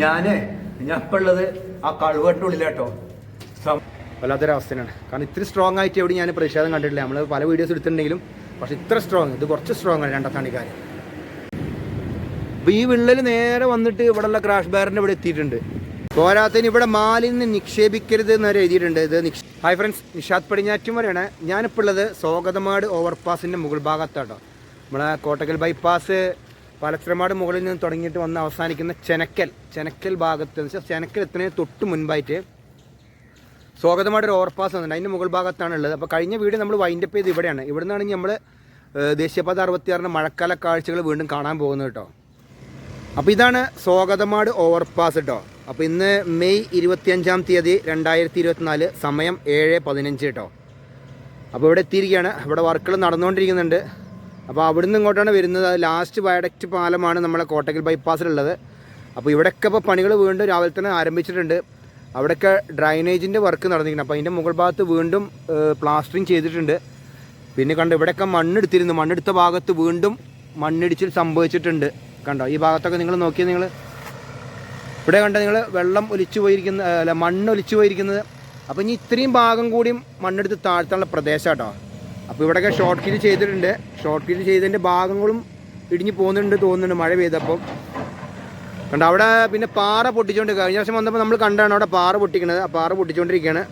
ഞാൻ ഞാൻ ഇപ്പൊ ഉള്ളത് ആ വല്ലാത്തൊരവസ്ഥയാണ് കാരണം ഇത്ര സ്ട്രോങ് ആയിട്ട് എവിടെ ഞാൻ പ്രതിഷേധം കണ്ടിട്ടില്ല. നമ്മൾ പല വീഡിയോസ് എടുത്തിട്ടുണ്ടെങ്കിലും പക്ഷെ ഇത്ര സ്ട്രോങ് ഇത് കുറച്ച് സ്ട്രോങ് ആണ് രണ്ടത്താണിക്കാർ അപ്പോൾ ഈ വിള്ളൽ നേരെ വന്നിട്ട് ഇവിടെയുള്ള ക്രാഷ് ബാറിന്റെ ഇവിടെ എത്തിയിട്ടുണ്ട്. പോരാത്തതിന് ഇവിടെ മാലിന്യം നിക്ഷേപിക്കരുത് എന്ന് വരെ എഴുതിയിട്ടുണ്ട്. ഇത് ഹായ് ഫ്രണ്ട്സ് നിഷാദ് പടിഞ്ഞാറ്റും വരെയാണ്. ഞാനിപ്പോൾ ഉള്ളത് സ്വാഗതമാട് ഓവർപാസിന്റെ മുകൾ ഭാഗത്താട്ടോ നമ്മളെ കോട്ടക്കൽ ബൈപ്പാസ് പലച്ചിറമാട് മുകളിൽ നിന്ന് തുടങ്ങിയിട്ട് വന്ന് അവസാനിക്കുന്ന ചെനക്കൽ ചെനക്കൽ ഭാഗത്ത് എന്ന് വെച്ചാൽ ചെനക്കൽ എത്തുന്നതിന് തൊട്ട് മുൻപായിട്ട് സ്വാഗതമായിട്ട് ഒരു ഓവർപാസ് വന്നിട്ടുണ്ട്. അതിന്റെ മുകൾ ഭാഗത്താണ് ഉള്ളത്. അപ്പോൾ കഴിഞ്ഞ വീട് നമ്മൾ വൈൻഡപ്പ് ചെയ്ത് ഇവിടെയാണ്. ഇവിടെ നിന്നാണ് നമ്മൾ ദേശീയപാത അറുപത്തിയാറിന്റെ മഴക്കാല കാഴ്ചകൾ വീണ്ടും കാണാൻ പോകുന്നത് കേട്ടോ. അപ്പോൾ ഇതാണ് സ്വാഗതമാട് ഓവർപാസ് കേട്ടോ. അപ്പോൾ ഇന്ന് മെയ് ഇരുപത്തിയഞ്ചാം തീയതി രണ്ടായിരത്തി ഇരുപത്തിനാല് സമയം ഏഴ് പതിനഞ്ച് കേട്ടോ. അപ്പോൾ ഇവിടെ എത്തിയിരിക്കുകയാണ്. ഇവിടെ വർക്കുകൾ നടന്നുകൊണ്ടിരിക്കുന്നുണ്ട്. അപ്പോൾ അവിടെ നിന്ന് ഇങ്ങോട്ടാണ് വരുന്നത്. ലാസ്റ്റ് വയഡക്റ്റ് പാലമാണ് നമ്മളെ കോട്ടക്കൽ ബൈപ്പാസിലുള്ളത് അപ്പോൾ ഇവിടെയൊക്കെ ഇപ്പോൾ പണികൾ വീണ്ടും രാവിലെ തന്നെ ആരംഭിച്ചിട്ടുണ്ട്. അവിടെയൊക്കെ ഡ്രൈനേജിന്റെ വർക്ക് നടന്നിരിക്കുന്നത് അപ്പോൾ അതിന്റെ മുകൾ ഭാഗത്ത് വീണ്ടും പ്ലാസ്റ്ററിങ് ചെയ്തിട്ടുണ്ട്. പിന്നെ കണ്ടോ ഇവിടെയൊക്കെ മണ്ണെടുത്തിരുന്നു. മണ്ണെടുത്ത ഭാഗത്ത് വീണ്ടും മണ്ണിടിച്ചിൽ സംഭവിച്ചിട്ടുണ്ട്. കണ്ടോ ഈ ഭാഗത്തൊക്കെ നിങ്ങൾ നോക്കിയാൽ നിങ്ങൾ. ഇവിടെ കണ്ട നിങ്ങൾ വെള്ളം ഒലിച്ചു പോയിരിക്കുന്ന അല്ല മണ്ണ് ഒലിച്ചു പോയിരിക്കുന്നത്. അപ്പോൾ ഇനി ഇത്രയും ഭാഗം കൂടിയും മണ്ണെടുത്ത് താഴ്ത്താനുള്ള പ്രദേശം കേട്ടോ. അപ്പോൾ ഇവിടെയൊക്കെ ഷോർട്ട് കിറ്റ് ചെയ്തിട്ടുണ്ട്. ഷോർട്ട് കിറ്റ് ചെയ്തതിന്റെ ഭാഗങ്ങളും ഇടിഞ്ഞു പോകുന്നുണ്ട് തോന്നുന്നുണ്ട് മഴ പെയ്തപ്പം. കണ്ട അവിടെ പിന്നെ പാറ പൊട്ടിച്ചുകൊണ്ട് കഴിഞ്ഞ പ്രാവശ്യം വന്നപ്പോൾ നമ്മൾ കണ്ടാണ് അവിടെ പാറ പൊട്ടിക്കുന്നത് ആ പാറ പൊട്ടിച്ചുകൊണ്ടിരിക്കുകയാണ്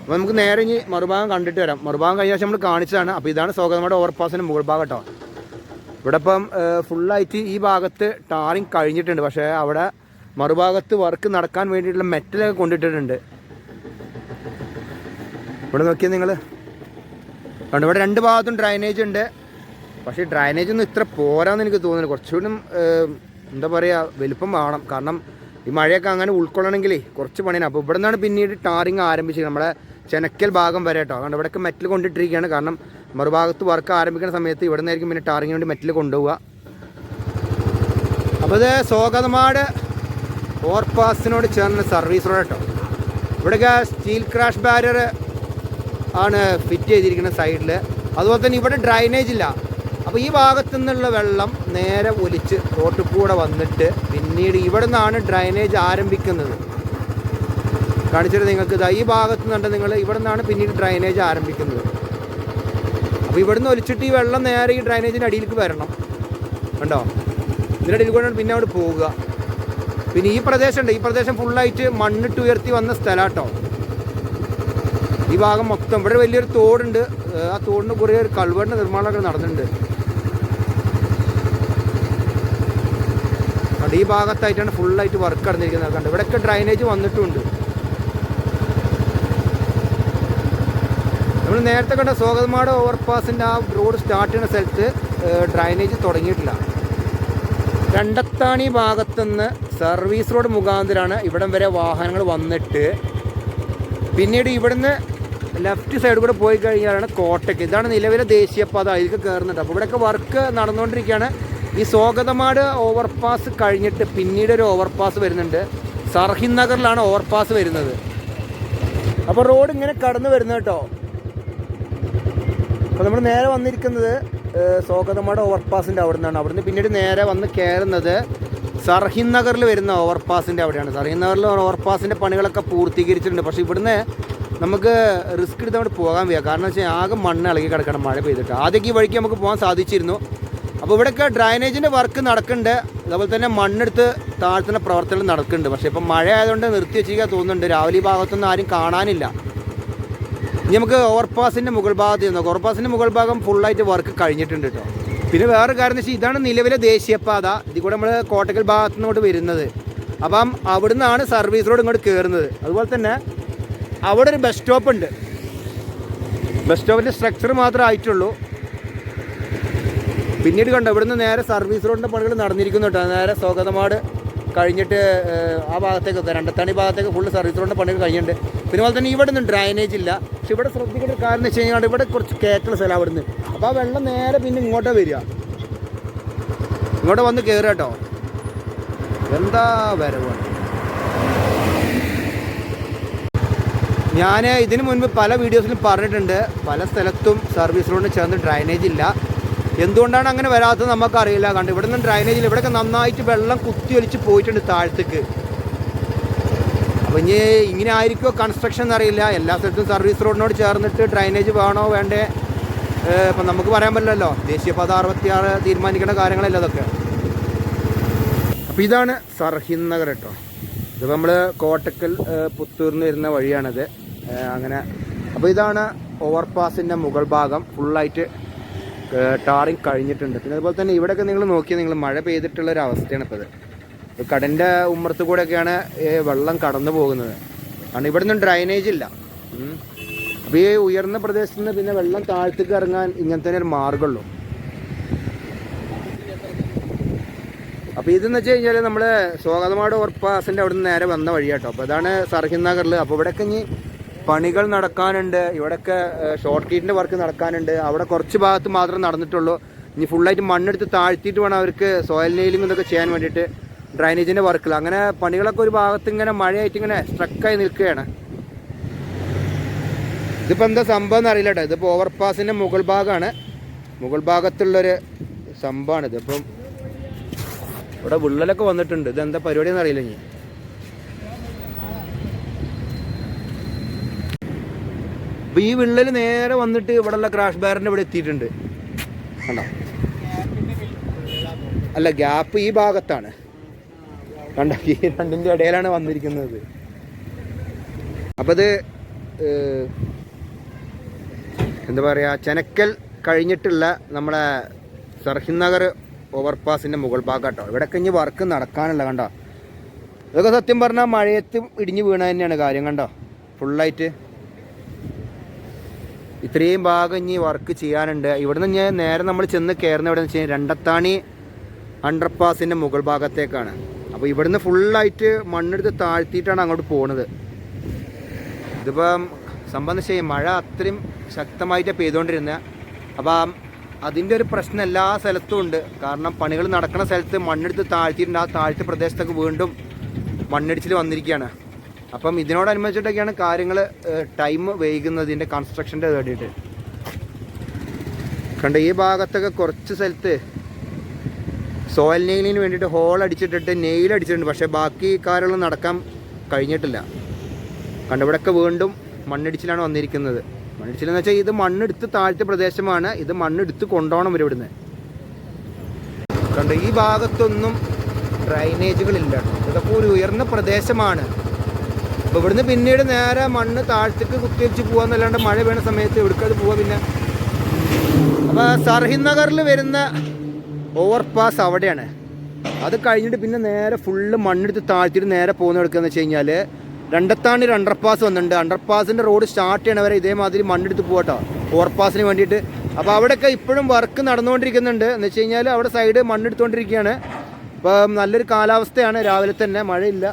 അപ്പോൾ നമുക്ക് നേരെ ഇനി മറുഭാഗം കണ്ടിട്ട് വരാം. മറുഭാഗം കഴിഞ്ഞ പ്രാവശ്യം നമ്മൾ കാണിച്ചതാണ്. അപ്പോൾ ഇതാണ് സ്വാഗതങ്ങളുടെ ഓവർപാസിന്റെ മുകൾ ഭാഗം കേട്ടോ. ഇവിടെ ഇപ്പം ഫുള്ളായിട്ട് ഈ ഭാഗത്ത് ടാറിങ് കഴിഞ്ഞിട്ടുണ്ട്. പക്ഷേ അവിടെ മറുഭാഗത്ത് വർക്ക് നടക്കാൻ വേണ്ടിയിട്ടുള്ള മെറ്റലൊക്കെ കൊണ്ടിട്ടിട്ടുണ്ട്. ഇവിടെ നോക്കിയാൽ നിങ്ങൾ കണ്ടു ഇവിടെ രണ്ട് ഭാഗത്തും ഡ്രൈനേജ് ഉണ്ട്. പക്ഷേ ഡ്രൈനേജ് ഒന്നും ഇത്ര പോരാന്ന് എനിക്ക് തോന്നുന്നു കുറച്ചുകൂടി എന്താ പറയുക വലുപ്പം വേണം. കാരണം ഈ മഴയൊക്കെ അങ്ങനെ ഉൾക്കൊള്ളണമെങ്കിൽ കുറച്ച് പണിയാണ്. അപ്പോൾ ഇവിടെ നിന്നാണ് പിന്നീട് ടാറിങ് ആരംഭിച്ചത്. നമ്മുടെ ചെനക്കൽ ഭാഗം വരെ കേട്ടോ. കാരണം ഇവിടെയൊക്കെ മെറ്റൽ കൊണ്ടിട്ടിരിക്കുകയാണ്. കാരണം മറുഭാഗത്ത് വർക്ക് ആരംഭിക്കുന്ന സമയത്ത് ഇവിടെ നിന്നായിരിക്കും പിന്നെ ടാറിങ്ങിന് വേണ്ടി മെറ്റൽ കൊണ്ടുപോവുക. അപ്പോൾ ഇത് സ്വാഗതമാട് ഓവർപാസിനോട് ചേർന്ന സർവീസ് റോഡ് കേട്ടോ. ഇവിടെയൊക്കെ സ്റ്റീൽ ക്രാഷ് ബാരിയർ ആണ് ഫിറ്റ് ചെയ്തിരിക്കുന്ന സൈഡിൽ അതുപോലെ തന്നെ ഇവിടെ ഡ്രൈനേജ് ഇല്ല. അപ്പോൾ ഈ ഭാഗത്തു നിന്നുള്ള വെള്ളം നേരെ ഒലിച്ച് റോട്ടിൽ കൂടെ വന്നിട്ട് പിന്നീട് ഇവിടെ നിന്നാണ് ഡ്രൈനേജ് ആരംഭിക്കുന്നത്. കാണിച്ചിട്ട് നിങ്ങൾക്ക്. ഇതാ ഈ ഭാഗത്ത് നിന്നുണ്ട് നിങ്ങൾ? ഇവിടെ നിന്നാണ് പിന്നീട് ഡ്രൈനേജ് ആരംഭിക്കുന്നത്. അപ്പോൾ ഇവിടുന്ന് ഒലിച്ചിട്ട് ഈ വെള്ളം നേരെ ഈ ഡ്രൈനേജിന്റെ അടിയിലേക്ക് വരണം. കണ്ടോ? ഇതിന്റെ അടിയിൽ കൂടെ പിന്നെ അവിടെ പോവുക. പിന്നെ ഈ പ്രദേശമുണ്ട് ഈ പ്രദേശം ഫുള്ളായിട്ട് മണ്ണിട്ട് ഉയർത്തി വന്ന സ്ഥലം കേട്ടോ ഈ ഭാഗം മൊത്തം. ഇവിടെ വലിയൊരു തോടുണ്ട്. ആ തോടിന് കുറേ ഒരു കൾവറിന്റെ നിർമ്മാണമൊക്കെ നടന്നിട്ടുണ്ട്. കണ്ടോ ഈ ഭാഗത്തായിട്ടാണ് ഫുള്ളായിട്ട് വർക്ക് നടന്നിരിക്കുന്നത്. കണ്ടോ ഇവിടെയൊക്കെ ഡ്രൈനേജ് വന്നിട്ടുണ്ട്. നമ്മൾ നേരത്തെ കണ്ട സ്വാഗതമാട് ഓവർപാസിന്റെ ആ റോഡ് സ്റ്റാർട്ട് ചെയ്യുന്ന സ്ഥലത്ത് ഡ്രൈനേജ് തുടങ്ങിയിട്ടില്ല. രണ്ടത്താണി ഭാഗത്തുനിന്ന് സർവീസ് റോഡ് മുഖാന്തരമാണ് ഇവിടം വരെ വാഹനങ്ങൾ വന്നിട്ട്. പിന്നീട് ഇവിടുന്ന് ലെഫ്റ്റ് സൈഡ് കൂടെ പോയി കഴിഞ്ഞാലാണ് കോട്ടയ്ക്ക് ഇതാണ് നിലവിലെ ദേശീയപാത. അതിലേക്ക് കയറുന്നുണ്ട്. അപ്പോൾ ഇവിടെയൊക്കെ വർക്ക് നടന്നുകൊണ്ടിരിക്കുകയാണ്. ഈ സ്വാഗതമാട് ഓവർപാസ് കഴിഞ്ഞിട്ട് പിന്നീട് ഒരു ഓവർപാസ് വരുന്നുണ്ട്. സർഹിൻ നഗറിലാണ് ഓവർപാസ് വരുന്നത്. അപ്പോൾ റോഡ് ഇങ്ങനെ കടന്നു വരുന്നത് കേട്ടോ. അപ്പോൾ നമ്മൾ നേരെ വന്നിരിക്കുന്നത് സ്വാഗതമാട് ഓവർപാസിന്റെ അവിടെ നിന്നാണ് അവിടുന്ന് പിന്നീട് നേരെ വന്ന് കയറുന്നത് സർഹിൻ നഗറിൽ വരുന്ന ഓവർപാസിന്റെ അവിടെയാണ്. സർഹിൻ നഗറിൽ ഓവർപാസിന്റെ പണികളൊക്കെ പൂർത്തീകരിച്ചിട്ടുണ്ട്. പക്ഷേ ഇവിടുന്ന് നമുക്ക് റിസ്ക് എടുത്ത് അവിടെ പോകാൻ വയ്യ. കാരണം വെച്ചാൽ ആകെ മണ്ണ് ഇളകി കിടക്കണം മഴ പെയ്തിട്ട്. ആദ്യമൊക്കെ ഈ വഴിക്ക് നമുക്ക് പോകാൻ സാധിച്ചിരുന്നു. അപ്പോൾ ഇവിടെയൊക്കെ ഡ്രൈനേജിന്റെ വർക്ക് നടക്കുന്നുണ്ട്. അതുപോലെ തന്നെ മണ്ണെടുത്ത് താഴ്ത്തുന്ന പ്രവർത്തനം നടക്കുന്നുണ്ട്. പക്ഷേ ഇപ്പം മഴ ആയതുകൊണ്ട് നിർത്തി വെച്ചിരിക്കാൻ തോന്നുന്നുണ്ട്. രാവിലെ ഭാഗത്തൊന്നും ആരും കാണാനില്ല. ഇനി നമുക്ക് ഓവർപാസിന്റെ മുകൾ ഭാഗത്ത് നോക്കാം. ഓവർപാസിന്റെ മുകൾ ഭാഗം ഫുള്ളായിട്ട് വർക്ക് കഴിഞ്ഞിട്ടുണ്ട് കേട്ടോ പിന്നെ വേറൊരു കാര്യം എന്ന് വെച്ചാൽ ഇതാണ് നിലവിലെ ദേശീയപാത. ഇതിൽ കൂടെ നമ്മൾ കോട്ടക്കൽ ഭാഗത്തുനിന്നോട്ട് വരുന്നത്. അപ്പം അവിടുന്നാണ് സർവീസ് റോഡ് ഇങ്ങോട്ട് കയറുന്നത് അതുപോലെ തന്നെ അവിടെ ഒരു ബസ് സ്റ്റോപ്പ് ഉണ്ട്. ബസ് സ്റ്റോപ്പിന്റെ സ്ട്രക്ചർ മാത്രമേ ആയിട്ടുള്ളൂ. പിന്നീട് കണ്ടോ ഇവിടുന്ന് നേരെ സർവീസ് റോഡിന്റെ പണികൾ നടന്നിരിക്കുന്നു കേട്ടോ. നേരെ സ്വാഗതമാട് കഴിഞ്ഞിട്ട് ആ ഭാഗത്തേക്ക് രണ്ടത്താണി ഭാഗത്തേക്ക് ഫുള്ള് സർവീസ് റോഡിന്റെ പണികൾ കഴിഞ്ഞിട്ടുണ്ട്. പിന്നെ അതുപോലെ തന്നെ ഇവിടെ നിന്ന് ഡ്രൈനേജ് ഇല്ല. പക്ഷെ ഇവിടെ ശ്രദ്ധിക്കേണ്ട ഒരു എന്ന് വെച്ച് കഴിഞ്ഞാൽ ഇവിടെ കുറച്ച് കയറ്റുള്ള സ്ഥലം അവിടുന്ന് അപ്പോൾ ആ വെള്ളം നേരെ പിന്നെ ഇങ്ങോട്ടേ വരിക. ഇങ്ങോട്ട് വന്ന് കയറുക കേട്ടോ. എന്താ വരവാണ് ഞാൻ ഇതിന് മുൻപ് പല വീഡിയോസിലും പറഞ്ഞിട്ടുണ്ട്. പല സ്ഥലത്തും സർവീസ് റോഡിന് ചേർന്ന് ഡ്രൈനേജ് ഇല്ല. എന്തുകൊണ്ടാണ് അങ്ങനെ വരാത്തത് നമുക്കറിയില്ല. കണ്ട് ഇവിടെ നിന്ന് ഡ്രൈനേജ് ഇല്ല. ഇവിടെയൊക്കെ നന്നായിട്ട് വെള്ളം കുത്തി ഒലിച്ച് പോയിട്ടുണ്ട് താഴത്തേക്ക്. അപ്പോൾ ഇനി ഇങ്ങനെ ആയിരിക്കുമോ കൺസ്ട്രക്ഷൻ എന്നറിയില്ല. എല്ലാ സ്ഥലത്തും സർവീസ് റോഡിനോട് ചേർന്നിട്ട് ഡ്രൈനേജ് വേണോ വേണ്ടേ? ഇപ്പം നമുക്ക് പറയാൻ പറ്റില്ലല്ലോ. ദേശീയപാത അറുപത്തിയാറ് തീരുമാനിക്കേണ്ട കാര്യങ്ങളല്ല അതൊക്കെ. അപ്പോൾ ഇതാണ് സർഹിന്ദ് നഗർ കേട്ടോ. ഇതിപ്പോൾ നമ്മൾ കോട്ടക്കൽ പുത്തൂർന്ന് വരുന്ന വഴിയാണിത്. അങ്ങനെ. അപ്പോൾ ഇതാണ് ഓവർപാസിന്റെ മുകൾ ഭാഗം. ഫുള്ളായിട്ട് ടാറിങ് കഴിഞ്ഞിട്ടുണ്ട്. പിന്നെ അതുപോലെ തന്നെ ഇവിടെയൊക്കെ നിങ്ങൾ നോക്കിയാൽ നിങ്ങൾ മഴ പെയ്തിട്ടുള്ള ഒരു അവസ്ഥയാണ് ഇപ്പോൾ ഇത്. കടലിന്റെ ഉമ്മർത്ത് കൂടെയൊക്കെയാണ് വെള്ളം കടന്നു പോകുന്നത്. കാരണം ഇവിടെ നിന്നും ഡ്രൈനേജ് ഇല്ല. അപ്പോൾ ഈ ഉയർന്ന പ്രദേശത്ത് നിന്ന് പിന്നെ വെള്ളം താഴത്തേക്ക് ഇറങ്ങാൻ ഇങ്ങനത്തെ ഒരു മാർഗമുള്ളൂ. അപ്പോൾ ഇതെന്ന് വെച്ച് കഴിഞ്ഞാൽ നമ്മൾ സ്വാഗതമാട് ഓർപ്പാസിന്റെ അവിടെ നിന്ന് നേരെ വന്ന വഴി കേട്ടോ അപ്പോൾ അതാണ് സർഹിന്ദ് നഗറിൽ അപ്പോൾ ഇവിടെയൊക്കെ ഇനി പണികൾ നടക്കാനുണ്ട്. ഇവിടെയൊക്കെ ഷോർട്ട് കീറ്റിന്റെ വർക്ക് നടക്കാനുണ്ട്. അവിടെ കുറച്ച് ഭാഗത്ത് മാത്രം നടന്നിട്ടുള്ളൂ. ഇനി ഫുള്ളായിട്ട് മണ്ണെടുത്ത് താഴ്ത്തിയിട്ട് വേണം അവർക്ക് സോയിൽ നെയിലിംഗ് ഇതൊക്കെ ചെയ്യാൻ വേണ്ടിയിട്ട് ഡ്രൈനേജിന്റെ വർക്കിൽ അങ്ങനെ പണികളൊക്കെ ഒരു ഭാഗത്ത് ഇങ്ങനെ മഴയായിട്ട് ഇങ്ങനെ സ്ട്രക്കായി നിൽക്കുകയാണ്. ഇതിപ്പോൾ എന്താ സംഭവം എന്ന് അറിയില്ല കേട്ടോ. ഇതിപ്പോൾ ഓവർപാസിന്റെ മുകൾ ഭാഗമാണ്. മുകൾ ഭാഗത്തുള്ളൊരു സംഭവമാണ് ഇതിപ്പം. ഇവിടെ വിള്ളലൊക്കെ വന്നിട്ടുണ്ട്. ഇത് എന്താ പരിപാടി എന്ന് അറിയില്ല ഇനി. അപ്പൊ ഈ വിള്ളൽ നേരെ വന്നിട്ട് ഇവിടെയുള്ള ക്രാഷ് ബാറിന്റെ ഇവിടെ എത്തിയിട്ടുണ്ട്. കണ്ടോ? അല്ല ഗ്യാപ്പ് ഈ ഭാഗത്താണ്. കണ്ട? ഈ രണ്ടിന്റെ ഇടയിലാണ് വന്നിരിക്കുന്നത്. അപ്പൊ ഇത് എന്താ പറയാ ചെനക്കൽ കഴിഞ്ഞിട്ടുള്ള നമ്മളെ സർഹിന്ദ് നഗർ ഓവർപാസിന്റെ മുകൾ ഭാഗം ഇവിടെ കഴിഞ്ഞ് വർക്ക് നടക്കാനുള്ള കണ്ടോ? ഇതൊക്കെ സത്യം പറഞ്ഞാൽ മഴയത്ത് ഇടിഞ്ഞു വീണ തന്നെയാണ് കാര്യം കണ്ടോ? ഫുള്ളായിട്ട് ഇത്രയും ഭാഗം ഇനി വർക്ക് ചെയ്യാനുണ്ട്. ഇവിടുന്ന് ഞാൻ നേരെ നമ്മൾ ചെന്ന് കയറുന്ന എവിടെ വെച്ച് രണ്ടത്താണി അണ്ടർപാസിന്റെ മുകൾ ഭാഗത്തേക്കാണ്. അപ്പോൾ ഇവിടുന്ന് ഫുള്ളായിട്ട് മണ്ണെടുത്ത് താഴ്ത്തിയിട്ടാണ് അങ്ങോട്ട് പോണത്. ഇതിപ്പം സംബന്ധം ചെയ്യും മഴ അത്രയും ശക്തമായിട്ട് പെയ്തുകൊണ്ടിരുന്നത് അപ്പോൾ അതിന്റെ ഒരു പ്രശ്നം എല്ലാ സ്ഥലത്തും ഉണ്ട്. കാരണം പണികൾ നടക്കുന്ന സ്ഥലത്ത് മണ്ണെടുത്ത് താഴ്ത്തിയിട്ടുണ്ട്. ആ താഴ്ത്തി പ്രദേശത്തൊക്കെ വീണ്ടും മണ്ണിടിച്ചിൽ വന്നിരിക്കുകയാണ്. അപ്പം ഇതിനോടനുബന്ധിച്ചിട്ടൊക്കെയാണ് കാര്യങ്ങൾ ടൈം വൈകുന്നതിന്റെ കൺസ്ട്രക്ഷന്റെ വേണ്ടിയിട്ട്. കണ്ട ഈ ഭാഗത്തൊക്കെ കുറച്ച് സ്ഥലത്ത് സോയിൽ നെയിലിന് വേണ്ടിയിട്ട് ഹോൾ അടിച്ചിട്ടിട്ട് നെയിൽ അടിച്ചിട്ടുണ്ട്. പക്ഷേ ബാക്കി കാര്യങ്ങളും നടക്കാൻ കഴിഞ്ഞിട്ടില്ല. കണ്ട ഇവിടെയൊക്കെ വീണ്ടും മണ്ണിടിച്ചിലാണ് വന്നിരിക്കുന്നത്. മണ്ണിടിച്ചിലെന്ന് വെച്ചാൽ ഇത് മണ്ണെടുത്ത് താഴ്ത്ത പ്രദേശമാണ്. ഇത് മണ്ണെടുത്ത് കൊണ്ടുപോകണം വരെ ഇവിടുന്ന്. കണ്ട ഈ ഭാഗത്തൊന്നും ഡ്രൈനേജുകളില്ല ഇതൊക്കെ ഒരു ഉയർന്ന പ്രദേശമാണ്. അപ്പോൾ ഇവിടുന്ന് പിന്നീട് നേരെ മണ്ണ് താഴ്ത്തേക്ക് കുത്തിവെച്ച് പോകാന്നല്ലാണ്ട് മഴ വേണ സമയത്ത് എവിടേക്കത് പോവാ പിന്നെ? അപ്പോൾ സർഹിന്ദ് നഗറിൽ വരുന്ന ഓവർപാസ് അവിടെയാണ്. അത് കഴിഞ്ഞിട്ട് പിന്നെ നേരെ ഫുള്ള് മണ്ണെടുത്ത് താഴ്ത്തിയിട്ട് നേരെ പോകുന്ന എടുക്കുകയെന്ന് വെച്ച് കഴിഞ്ഞാൽ രണ്ടത്താണി ഒരു അണ്ടർപാസ് വന്നിട്ടുണ്ട്. അണ്ടർപാസിന്റെ റോഡ് സ്റ്റാർട്ട് ചെയ്യണ വരെ ഇതേമാതിരി മണ്ണെടുത്ത് പോകട്ടോ ഓവർപാസിന് വേണ്ടിയിട്ട്. അപ്പോൾ അവിടെയൊക്കെ ഇപ്പോഴും വർക്ക് നടന്നുകൊണ്ടിരിക്കുന്നുണ്ട്. എന്ന് വെച്ച് കഴിഞ്ഞാൽ അവിടെ സൈഡ് മണ്ണെടുത്തുകൊണ്ടിരിക്കുകയാണ് ഇപ്പം നല്ലൊരു കാലാവസ്ഥയാണ്. രാവിലെ തന്നെ മഴയില്ല.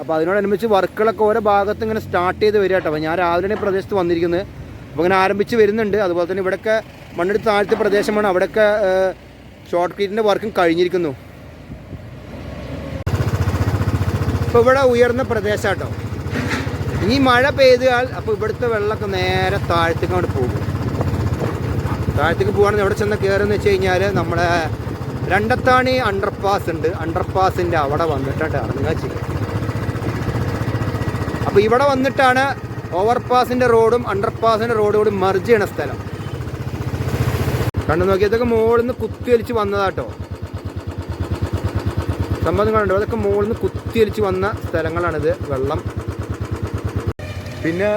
അപ്പോൾ അതിനോടനുബന്ധിച്ച് വർക്കുകളൊക്കെ ഓരോ ഭാഗത്ത് ഇങ്ങനെ സ്റ്റാർട്ട് ചെയ്ത് വരിക കേട്ടോ. അപ്പോൾ ഞാൻ രാവിലെ ഈ പ്രദേശത്ത് വന്നിരിക്കുന്നത്. അപ്പോൾ ഇങ്ങനെ ആരംഭിച്ച് വരുന്നുണ്ട്. അതുപോലെ തന്നെ ഇവിടെയൊക്കെ മണ്ണെടുത്ത് താഴ്ത്ത പ്രദേശമാണ്. അവിടെയൊക്കെ ഷോർട്ട് ക്രീറ്റിന്റെ വർക്കും കഴിഞ്ഞിരിക്കുന്നു. ഇപ്പോൾ ഇവിടെ ഉയർന്ന പ്രദേശം കേട്ടോ. ഇനി മഴ പെയ്താൽ അപ്പോൾ ഇവിടുത്തെ വെള്ളമൊക്കെ നേരെ താഴത്തേക്ക് അങ്ങോട്ട് പോകും. താഴത്തേക്ക് പോകുകയാണെങ്കിൽ എവിടെ ചെന്ന് കയറുന്ന വെച്ച് കഴിഞ്ഞാൽ നമ്മുടെ രണ്ടത്താണി അണ്ടർപാസ് ഉണ്ട്. അണ്ടർപാസിന്റെ അവിടെ വന്നിട്ടാണ് ഇറങ്ങുക ചെയ്യുക. അപ്പോൾ ഇവിടെ വന്നിട്ടാണ് ഓവർപാസിന്റെ റോഡും അണ്ടർപാസിന്റെ റോഡും കൂടി മർജ് ചെയ്യണ സ്ഥലം. കണ്ടു നോക്കിയതൊക്കെ മുകളിൽ നിന്ന് കുത്തിയൊലിച്ച് വന്നതാട്ടോ. സംബന്ധം കണ്ടോ? അതൊക്കെ മുകളിൽ നിന്ന് കുത്തിയൊലിച്ച് വന്ന സ്ഥലങ്ങളാണിത് വെള്ളം. പിന്നെ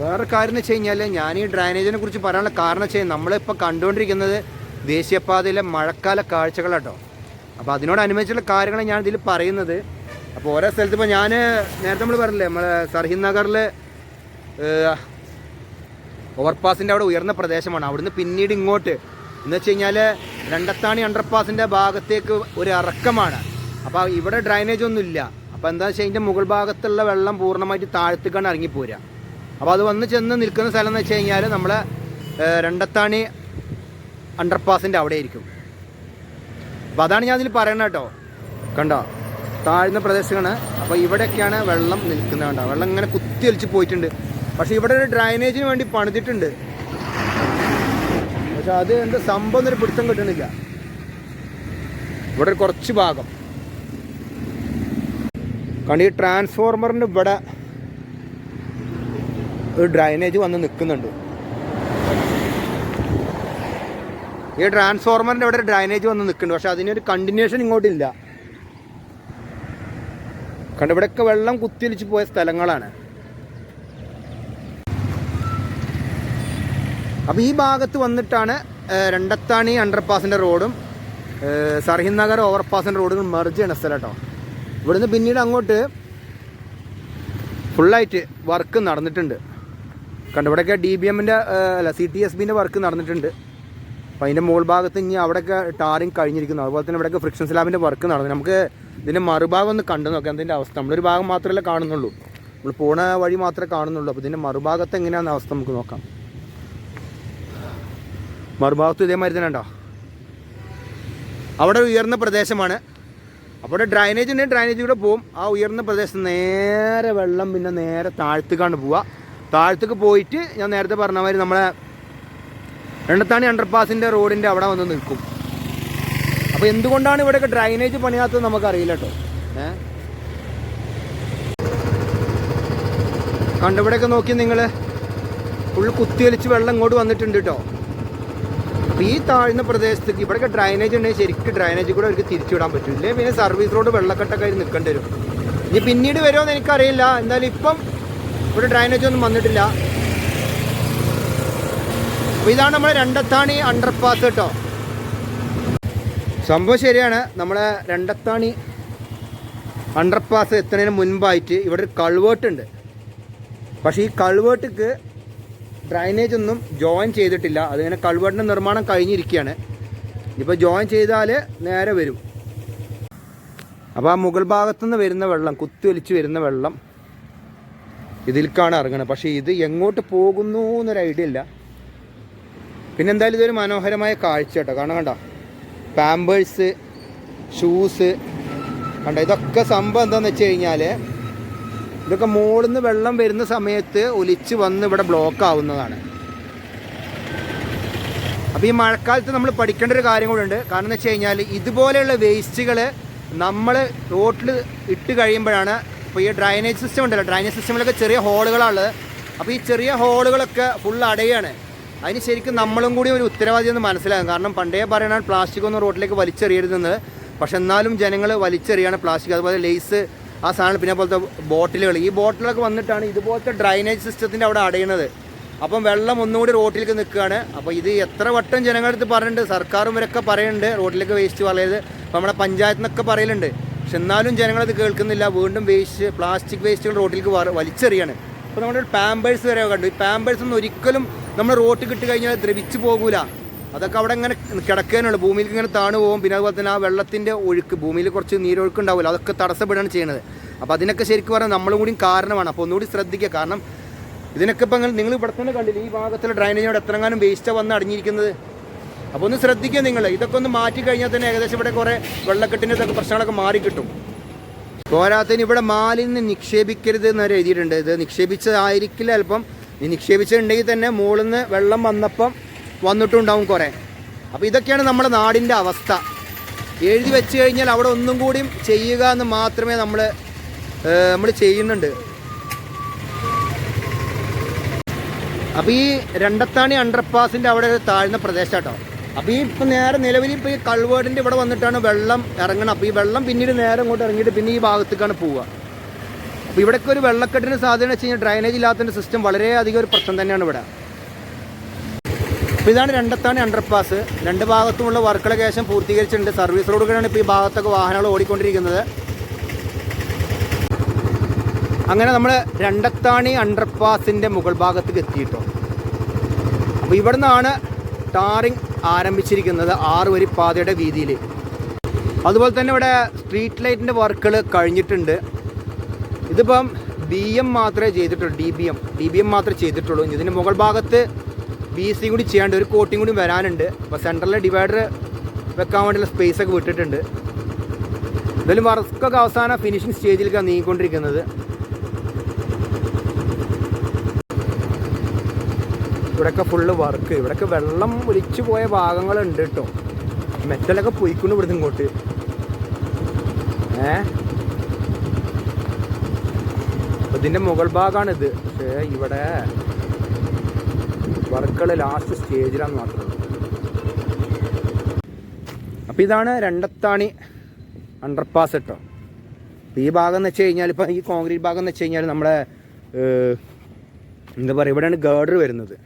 വേറെ കാര്യം എന്ന് വെച്ച് കഴിഞ്ഞാൽ ഞാൻ ഈ ഡ്രൈനേജിനെ കുറിച്ച് പറയാനുള്ള കാരണം വെച്ചാൽ നമ്മളിപ്പോൾ കണ്ടുകൊണ്ടിരിക്കുന്നത് ദേശീയപാതയിലെ മഴക്കാല കാഴ്ചകളാട്ടോ. അപ്പോൾ അതിനോടനുബന്ധിച്ചുള്ള കാര്യങ്ങൾ ഞാൻ ഇതിൽ പറയുന്നത്. അപ്പോൾ ഓരോ സ്ഥലത്ത് ഇപ്പോൾ ഞാൻ നേരത്തെ നമ്മൾ പറഞ്ഞില്ലേ നമ്മളെ സർഹിന്ദ് നഗറിൽ ഓവർപാസിന്റെ അവിടെ ഉയർന്ന പ്രദേശമാണ്. അവിടുന്ന് പിന്നീട് ഇങ്ങോട്ട്. എന്ന് വെച്ച് കഴിഞ്ഞാൽ രണ്ടത്താണി അണ്ടർപാസിന്റെ ഭാഗത്തേക്ക് ഒരു ഇറക്കമാണ് അപ്പോൾ ഇവിടെ ഡ്രൈനേജ് ഒന്നും ഇല്ല. അപ്പോൾ എന്താ വെച്ചാൽ അതിന്റെ മുകൾ ഭാഗത്തുള്ള വെള്ളം പൂർണമായിട്ട് താഴ്ത്തിക്കാണ് ഇറങ്ങിപ്പോരുക അപ്പോൾ അത് വന്ന് ചെന്ന് നിൽക്കുന്ന സ്ഥലം എന്ന് വെച്ച് കഴിഞ്ഞാൽ നമ്മളെ രണ്ടത്താണി അണ്ടർപാസിന്റെ അവിടെ ആയിരിക്കും അപ്പോൾ അതാണ് ഞാൻ ഇതിൽ പറയണ കേട്ടോ. കണ്ടോ? താഴ്ന്ന പ്രദേശമാണ് അപ്പോൾ ഇവിടെയൊക്കെയാണ് വെള്ളം നിൽക്കുന്നത് കണ്ടോ? വെള്ളം ഇങ്ങനെ കുത്തി ഒലിച്ച് പോയിട്ടുണ്ട്. പക്ഷേ ഇവിടെ ഒരു ഡ്രൈനേജിന് വേണ്ടി പണിതിട്ടുണ്ട്. പക്ഷെ അത് എന്ത് സംഭവം ഒരു പിടുത്തം കിട്ടണില്ല. ഇവിടെ ഒരു കുറച്ച് ഭാഗം. കാരണം ഈ ട്രാൻസ്ഫോർമറിന്റെ ഇവിടെ ഒരു ഡ്രൈനേജ് വന്ന് നിൽക്കുന്നുണ്ട്. ഈ ട്രാൻസ്ഫോർമറിന്റെ ഇവിടെ ഡ്രൈനേജ് വന്ന് നിൽക്കുന്നുണ്ട്. പക്ഷെ അതിനൊരു കണ്ടിന്യൂഷൻ ഇങ്ങോട്ടില്ല. കണ്ട് ഇവിടെയൊക്കെ വെള്ളം കുത്തിയൊലിച്ച് പോയ സ്ഥലങ്ങളാണ്. അപ്പോൾ ഈ ഭാഗത്ത് വന്നിട്ടാണ് രണ്ടത്താണി അണ്ടർപാസിന്റെ റോഡും സർഹിൻ നഗർ ഓവർപാസിന്റെ റോഡും മെർജ് ചെയ്യണ സ്ഥലം കേട്ടോ. ഇവിടുന്ന് പിന്നീട് അങ്ങോട്ട് ഫുള്ളായിട്ട് വർക്ക് നടന്നിട്ടുണ്ട്. കണ്ടിവിടെയൊക്കെ ഡി ബി എമ്മിന്റെ അല്ല സി ടി എസ് ബിന്റെ വർക്ക് നടന്നിട്ടുണ്ട്. അപ്പോൾ അതിന്റെ മുകൾ ഭാഗത്ത് ഇനി അവിടെയൊക്കെ ടാറിങ് കഴിഞ്ഞിരിക്കുന്നു. അതുപോലെ തന്നെ ഇവിടെയൊക്കെ ഫ്രിക്ഷൻ സ്ലാബിന്റെ വർക്ക് നടന്നു. നമുക്ക് ഇതിന്റെ മറുഭാഗം ഒന്ന് കണ്ടു നോക്കാം. അതിന്റെ അവസ്ഥ? നമ്മളൊരു ഭാഗം മാത്രമല്ലേ കാണുന്നുള്ളൂ. നമ്മൾ പോണ വഴി മാത്രമേ കാണുന്നുള്ളൂ. അപ്പോൾ ഇതിന്റെ മറുഭാഗത്ത് എങ്ങനെയാണ് അവസ്ഥ നമുക്ക് നോക്കാം. മറുഭാഗത്തും ഇതേമാതിരി തന്നെ ഉണ്ടോ? അവിടെ ഉയർന്ന പ്രദേശമാണ്. അവിടെ ഡ്രൈനേജ് ഉണ്ടെങ്കിൽ ഡ്രൈനേജ് കൂടെ പോവും. ആ ഉയർന്ന പ്രദേശത്ത് നേരെ വെള്ളം പിന്നെ നേരെ താഴത്തേക്കാണ് പോവുക താഴത്തേക്ക് പോയിട്ട് ഞാൻ നേരത്തെ പറഞ്ഞ മാതിരി നമ്മളെ എണ്ണത്താണി അണ്ടർപാസിന്റെ റോഡിന്റെ അവിടെ വന്ന് നിൽക്കും. അപ്പോൾ എന്തുകൊണ്ടാണ് ഇവിടെയൊക്കെ ഡ്രൈനേജ് പണിയാത്തത് നമുക്കറിയില്ല കേട്ടോ ഏ? കണ്ടിവിടെയൊക്കെ നോക്കി നിങ്ങൾ ഫുൾ കുത്തിയൊലിച്ച് വെള്ളം ഇങ്ങോട്ട് വന്നിട്ടുണ്ട് കേട്ടോ അപ്പോൾ ഈ താഴ്ന്ന പ്രദേശത്തേക്ക് ഇവിടെയൊക്കെ ഡ്രൈനേജ് ഉണ്ടെങ്കിൽ ശരിക്കും ഡ്രൈനേജ് കൂടെ അവർക്ക് തിരിച്ചുവിടാൻ ഇല്ലേ പിന്നെ സർവീസ് റോഡ് വെള്ളക്കെട്ടൊക്കെ ആയി നിൽക്കേണ്ടി വരും. ഇനി പിന്നീട് വരുമോ എന്ന് എനിക്കറിയില്ല. എന്തായാലും ഇപ്പം ഇവിടെ ഡ്രൈനേജ് ഒന്നും വന്നിട്ടില്ല. അപ്പോൾ ഇതാണ് നമ്മുടെ രണ്ടത്താണി അണ്ടർപാസ് കേട്ടോ സംഭവം ശരിയാണ്. നമ്മളെ രണ്ടത്താണി അണ്ടർപാസ് എത്തുന്നതിന് മുൻപായിട്ട് ഇവിടെ ഒരു കൾവേർട്ട് ഉണ്ട്. പക്ഷേ ഈ കൾവേർട്ടിക്ക് ഡ്രൈനേജ് ഒന്നും ജോയിൻ ചെയ്തിട്ടില്ല. അതിങ്ങനെ കൾവേർട്ടിന്റെ നിർമ്മാണം കഴിഞ്ഞിരിക്കുകയാണ്. ഇപ്പോൾ ജോയിൻ ചെയ്താൽ നേരെ വരും. അപ്പോൾ ആ മുകൾ ഭാഗത്തുനിന്ന് വരുന്ന വെള്ളം കുത്തിയൊലിച്ച് വരുന്ന വെള്ളം ഇതിൽക്കാണ് ഇറങ്ങുന്നത് പക്ഷേ ഇത് എങ്ങോട്ട് പോകുന്നു എന്നൊരു ഐഡിയ ഇല്ല. പിന്നെ എന്തായാലും ഇതൊരു മനോഹരമായ കാഴ്ച കേട്ടോ. കാരണം കണ്ട? പാമ്പേഴ്സ് ഷൂസ് കണ്ട? ഇതൊക്കെ സംഭവം എന്താണെന്ന് വെച്ച് കഴിഞ്ഞാൽ ഇതൊക്കെ മുകളിൽ നിന്ന് വെള്ളം വരുന്ന സമയത്ത് ഒലിച്ച് വന്ന് ഇവിടെ ബ്ലോക്ക് ആവുന്നതാണ്. അപ്പോൾ ഈ മഴക്കാലത്ത് നമ്മൾ പഠിക്കേണ്ട ഒരു കാര്യം കൂടെ ഉണ്ട് കാരണം എന്ന് വെച്ച് കഴിഞ്ഞാൽ ഇതുപോലെയുള്ള വേസ്റ്റുകൾ നമ്മൾ റോട്ടിൽ ഇട്ട് കഴിയുമ്പോഴാണ് ഇപ്പോൾ ഈ ഡ്രൈനേജ് സിസ്റ്റം ഉണ്ടല്ലോ. ഡ്രൈനേജ് സിസ്റ്റമിലൊക്കെ ചെറിയ ഹോളുകളാണുള്ളത് അപ്പോൾ ഈ ചെറിയ ഹോളുകളൊക്കെ ഫുൾ അടയാണ്. അതിന് ശരിക്കും നമ്മളും കൂടി ഒരു ഉത്തരവാദി എന്ന് മനസ്സിലാകും. കാരണം പണ്ടേ പറയണ പ്ലാസ്റ്റിക് ഒന്നും റോട്ടിലേക്ക് വലിച്ചെറിയരുതെന്ന്. പക്ഷെ എന്നാലും ജനങ്ങൾ വലിച്ചെറിയാണ് പ്ലാസ്റ്റിക്. അതുപോലെ ലേസ് ആ സാധനം പിന്നെ പോലത്തെ ബോട്ടിലുകൾ. ഈ ബോട്ടിലൊക്കെ വന്നിട്ടാണ് ഇതുപോലത്തെ ഡ്രൈനേജ് സിസ്റ്റത്തിന്റെ അവിടെ അടയുന്നത് അപ്പം വെള്ളം ഒന്നുകൂടി റോട്ടിലേക്ക് നിൽക്കുകയാണ്. അപ്പോൾ ഇത് എത്ര വട്ടം ജനങ്ങളടുത്ത് പറയുന്നുണ്ട് സർക്കാരും ഇവരൊക്കെ പറയുന്നുണ്ട് റോട്ടിലേക്ക് വേസ്റ്റ് പറയരുത് നമ്മുടെ പഞ്ചായത്തിൽ നിന്നൊക്കെ പറയലുണ്ട്. പക്ഷെ എന്നാലും ജനങ്ങളത് കേൾക്കുന്നില്ല. വീണ്ടും വേസ്റ്റ് പ്ലാസ്റ്റിക് വേസ്റ്റുകൾ റോട്ടിലേക്ക് വലിച്ചെറിയാണ്. അപ്പോൾ നമ്മുടെ പാമ്പേഴ്സ് വരെ കണ്ടു. ഈ പാമ്പേഴ്സ് ഒന്നും ഒരിക്കലും നമ്മൾ റോട്ട് കിട്ടി കഴിഞ്ഞാൽ ദ്രവിച്ചു പോകൂല. അതൊക്കെ അവിടെ ഇങ്ങനെ കിടക്കാനുള്ളൂ ഭൂമിയിൽ ഇങ്ങനെ താണു പോകും പിന്നെ അതുപോലെ തന്നെ ആ വെള്ളത്തിന്റെ ഒഴുക്ക് ഭൂമിയിൽ കുറച്ച് നീരൊഴുക്ക് ഉണ്ടാവില്ല അതൊക്കെ തടസ്സപ്പെടുകയാണ് ചെയ്യുന്നത്. അപ്പോൾ അതിനൊക്കെ ശരിക്കും പറഞ്ഞാൽ നമ്മളും കൂടി കാരണമാണ്. അപ്പോൾ ഒന്നുകൂടി ശ്രദ്ധിക്കുക. കാരണം ഇതിനൊക്കെ ഇപ്പം നിങ്ങൾ ഇവിടെ തന്നെ കണ്ടില്ല ഈ ഭാഗത്തുള്ള ഡ്രൈനേജിനോട് എത്രങ്ങാനും വേസ്റ്റാണ് വന്ന് അടിഞ്ഞിരിക്കുന്നത്? അപ്പോൾ ഒന്ന് ശ്രദ്ധിക്കുക നിങ്ങൾ. ഇതൊക്കെ ഒന്ന് മാറ്റി കഴിഞ്ഞാൽ തന്നെ ഏകദേശം ഇവിടെ കുറേ വെള്ളക്കെട്ടിന്റെ ഇതൊക്കെ പ്രശ്നങ്ങളൊക്കെ മാറി കിട്ടും. പോരാത്തതിന് ഇവിടെ മാലിന്യം നിക്ഷേപിക്കരുത് എന്നവർ എഴുതിയിട്ടുണ്ട്. ഇത് നിക്ഷേപിച്ചതായിരിക്കില്ല അല്പം ഈ നിക്ഷേപിച്ചിട്ടുണ്ടെങ്കിൽ തന്നെ മുകളിൽ നിന്ന് വെള്ളം വന്നപ്പം വന്നിട്ടുണ്ടാവും കുറേ. അപ്പോൾ ഇതൊക്കെയാണ് നമ്മുടെ നാടിന്റെ അവസ്ഥ. എഴുതി വെച്ച് കഴിഞ്ഞാൽ അവിടെ ഒന്നും കൂടിയും ചെയ്യുക എന്ന് മാത്രമേ നമ്മൾ നമ്മൾ ചെയ്യുന്നുണ്ട്. അപ്പോൾ ഈ രണ്ടത്താണി അണ്ടർപാസിന്റെ അവിടെ ഒരു താഴ്ന്ന പ്രദേശം കേട്ടോ അപ്പോൾ ഈ ഇപ്പം നേരെ നിലവിൽ ഇപ്പോൾ ഈ കൾവേർഡിന്റെ ഇവിടെ വന്നിട്ടാണ് വെള്ളം ഇറങ്ങണം അപ്പോൾ ഈ വെള്ളം പിന്നീട് നേരെ ഇങ്ങോട്ട് ഇറങ്ങിയിട്ട് പിന്നെ ഈ ഭാഗത്തേക്കാണ് പോവുക. അപ്പോൾ ഇവിടെയൊക്കെ ഒരു വെള്ളക്കെട്ടിന് സാധ്യത വെച്ച് കഴിഞ്ഞാൽ ഡ്രൈനേജ് ഇല്ലാത്തതിന്റെ സിസ്റ്റം വളരെയധികം ഒരു പ്രശ്നം തന്നെയാണ് ഇവിടെ. അപ്പോൾ ഇതാണ് രണ്ടത്താണ് അണ്ടർപാസ് രണ്ട് ഭാഗത്തുമുള്ള വർക്കുകളൊക്കെ ശേഷം പൂർത്തീകരിച്ചിട്ടുണ്ട്. സർവീസ് റോഡുകളാണ് ഇപ്പോൾ ഈ ഭാഗത്തൊക്കെ വാഹനങ്ങൾ ഓടിക്കൊണ്ടിരിക്കുന്നത്. അങ്ങനെ നമ്മൾ രണ്ടത്താണി അണ്ടർപാസിന്റെ മുകൾ ഭാഗത്തേക്ക് എത്തിയിട്ടോ. അപ്പോൾ ഇവിടെ നിന്നാണ് ടാറിങ് ആരംഭിച്ചിരിക്കുന്നത് ആറ് വരി പാതയുടെ വീതിയിൽ അതുപോലെ തന്നെ ഇവിടെ സ്ട്രീറ്റ് ലൈറ്റിന്റെ വർക്കുകൾ കഴിഞ്ഞിട്ടുണ്ട്. ഇതിപ്പം ബി എം മാത്രമേ ചെയ്തിട്ടുള്ളൂ D B M D B M മാത്രമേ ചെയ്തിട്ടുള്ളൂ. ഇതിന്റെ മുകൾ ഭാഗത്ത് ബി സി കൂടി ചെയ്യാണ്ട് ഒരു കോട്ടിങ് കൂടി വരാനുണ്ട്. അപ്പോൾ സെൻട്രലിലെ ഡിവൈഡർ വെക്കാൻ വേണ്ടിയുള്ള സ്പേസ് ഒക്കെ വിട്ടിട്ടുണ്ട്. എന്തായാലും വർക്കൊക്കെ അവസാന ഫിനിഷിംഗ് സ്റ്റേജിലേക്കാണ് നീങ്ങിക്കൊണ്ടിരിക്കുന്നത്. ഇവിടെയൊക്കെ ഫുള്ള് വർക്ക് ഇവിടെയൊക്കെ വെള്ളം ഒലിച്ചു പോയ ഭാഗങ്ങളുണ്ട് കേട്ടോ മെറ്റലൊക്കെ പൊയ്ക്കുന്നു ഇവിടുന്ന് ഇങ്ങോട്ട്. ഏ? അപ്പൊ ഇതിന്റെ മുകൾ ഭാഗമാണിത് പക്ഷേ ഇവിടെ വർക്കുകൾ ലാസ്റ്റ് സ്റ്റേജിലാണ് മാത്രം. അപ്പോൾ ഇതാണ് രണ്ടത്താണി അണ്ടർപാസ് കേട്ടോ ഈ ഭാഗം എന്ന് വെച്ച് കഴിഞ്ഞാൽ ഇപ്പൊ ഈ കോൺക്രീറ്റ് ഭാഗം എന്ന് വെച്ച് കഴിഞ്ഞാൽ നമ്മുടെ എന്താ പറയുക ഇവിടെയാണ് ഗേഡർ വരുന്നത്.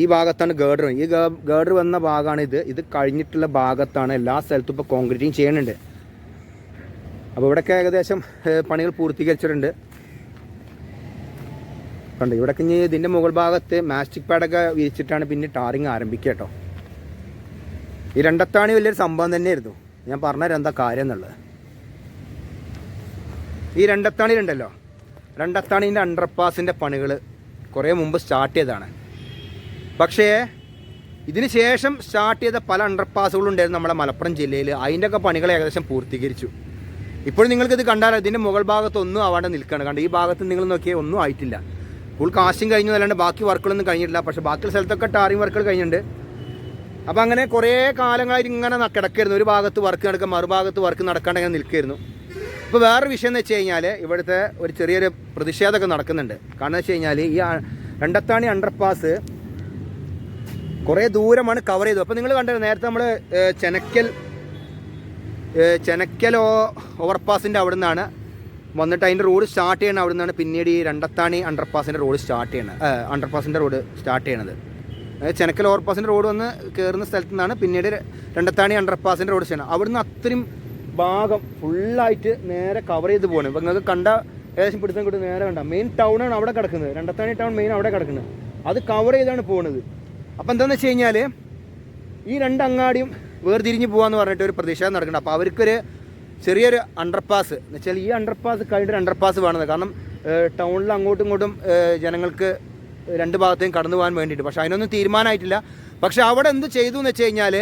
ഈ ഭാഗത്താണ് ഗേഡർ ഈ ഗേഡർ വന്ന ഭാഗമാണ് ഇത് ഇത് കഴിഞ്ഞിട്ടുള്ള ഭാഗത്താണ് എല്ലാ സ്ഥലത്തും ഇപ്പൊ കോൺക്രീറ്റിങ് ചെയ്യുന്നുണ്ട്. അപ്പോൾ ഇവിടെയൊക്കെ ഏകദേശം പണികൾ പൂർത്തീകരിച്ചിട്ടുണ്ട്. കണ്ടോ. ഇവിടെ ഇനി ഇതിന്റെ മുകൾ ഭാഗത്ത് മാസ്റ്റിക് പാഡൊക്കെ വിരിച്ചിട്ടാണ് പിന്നെ ടാറിങ് ആരംഭിക്കുക കേട്ടോ. ഈ രണ്ടത്താണി വലിയൊരു സംഭവം തന്നെയായിരുന്നു. ഞാൻ പറഞ്ഞുതരാം എന്താ കാര്യം എന്നുള്ളത്. ഈ രണ്ടത്താണിയിലുണ്ടല്ലോ. രണ്ടത്താണീന്റെ അണ്ടർപാസിന്റെ പണികൾ കുറേ മുമ്പ് സ്റ്റാർട്ട് ചെയ്തതാണ്. പക്ഷേ ഇതിന് ശേഷം സ്റ്റാർട്ട് ചെയ്ത പല അണ്ടർപാസുകളും ഉണ്ടായിരുന്നു നമ്മുടെ മലപ്പുറം ജില്ലയിൽ അതിന്റെയൊക്കെ പണികൾ ഏകദേശം പൂർത്തീകരിച്ചു. ഇപ്പോൾ നിങ്ങൾക്കിത് കണ്ടാൽ ഇതിന്റെ മുകൾ ഭാഗത്തൊന്നും ഒന്നും ആവാണ്ട് നിൽക്കുകയാണ് കണ്ട്? ഈ ഭാഗത്ത് നിങ്ങൾ നോക്കിയാൽ ഒന്നും ആയിട്ടില്ല. ഫുൾ കാശും കഴിഞ്ഞു അല്ലാണ്ട് ബാക്കി വർക്കുകളൊന്നും കഴിഞ്ഞിട്ടില്ല. പക്ഷെ ബാക്കി സ്ഥലത്തൊക്കെ ടാറിങ് വർക്കുകൾ കഴിഞ്ഞിട്ടുണ്ട്. അപ്പോൾ അങ്ങനെ കുറേ കാലങ്ങളായിട്ട് ഇങ്ങനെ കിടക്കായിരുന്നു. ഒരു ഭാഗത്ത് വർക്ക് നടക്കുക മറുഭാഗത്ത് വർക്ക് നടക്കാണ്ട് അങ്ങനെ നിൽക്കായിരുന്നു. ഇപ്പോൾ വേറൊരു വിഷയം എന്ന് വെച്ച് കഴിഞ്ഞാൽ ഇവിടുത്തെ ഒരു ചെറിയൊരു പ്രതിഷേധമൊക്കെ നടക്കുന്നുണ്ട്. കാരണം വെച്ച് കഴിഞ്ഞാൽ ഈ രണ്ടത്താണി അണ്ടർപാസ് കുറേ ദൂരമാണ് കവർ ചെയ്തത്. അപ്പോൾ നിങ്ങൾ കണ്ടത് നേരത്തെ നമ്മൾ ചെനക്കൽ ചെനക്കൽ ഓവർപാസിന്റെ അവിടെ നിന്നാണ് വന്നിട്ട് അതിന്റെ റോഡ് സ്റ്റാർട്ട് ചെയ്യണം അവിടെ നിന്നാണ് പിന്നീട് ഈ രണ്ടത്താണി അണ്ടർപാസിന്റെ റോഡ് സ്റ്റാർട്ട് ചെയ്യണത്. അണ്ടർപാസിന്റെ റോഡ് സ്റ്റാർട്ട് ചെയ്യണത്. ചെനക്കൽ ഓവർപാസിന്റെ റോഡ് വന്ന് കയറുന്ന സ്ഥലത്ത് നിന്നാണ് പിന്നീട് രണ്ടത്താണി അണ്ടർപാസിന്റെ റോഡ് ചെയ്യണം അവിടുന്ന് അത്രയും ഭാഗം ഫുള്ളായിട്ട് നേരെ കവർ ചെയ്ത് പോകണം ഇപ്പം നിങ്ങൾക്ക് കണ്ട ഏകദേശം പിടുത്തം കിട്ടും നേരെ കണ്ട. മെയിൻ ടൗണാണ് അവിടെ കിടക്കുന്നത്. രണ്ടത്താണി ടൗൺ മെയിൻ അവിടെ കിടക്കുന്നത്. അത് കവർ ചെയ്താണ് പോകുന്നത് അപ്പം എന്താണെന്ന് വെച്ച് കഴിഞ്ഞാൽ ഈ രണ്ട് അങ്ങാടിയും വേർതിരിഞ്ഞ് പോകാന്ന് പറഞ്ഞിട്ട് ഒരു പ്രതിഷേധം നടക്കുന്നുണ്ട്. അപ്പോൾ അവർക്കൊരു ചെറിയൊരു അണ്ടർപാസ് എന്ന് വെച്ചാൽ ഈ അണ്ടർപാസ് കഴിഞ്ഞൊരു അണ്ടർപാസ് വേണത് കാരണം ടൗണിൽ അങ്ങോട്ടും ഇങ്ങോട്ടും ജനങ്ങൾക്ക് രണ്ട് ഭാഗത്തേയും കടന്നു പോകാൻ വേണ്ടിയിട്ട്. പക്ഷേ അതിനൊന്നും തീരുമാനമായിട്ടില്ല. പക്ഷേ അവിടെ എന്ത് ചെയ്തു എന്ന് വെച്ച് കഴിഞ്ഞാൽ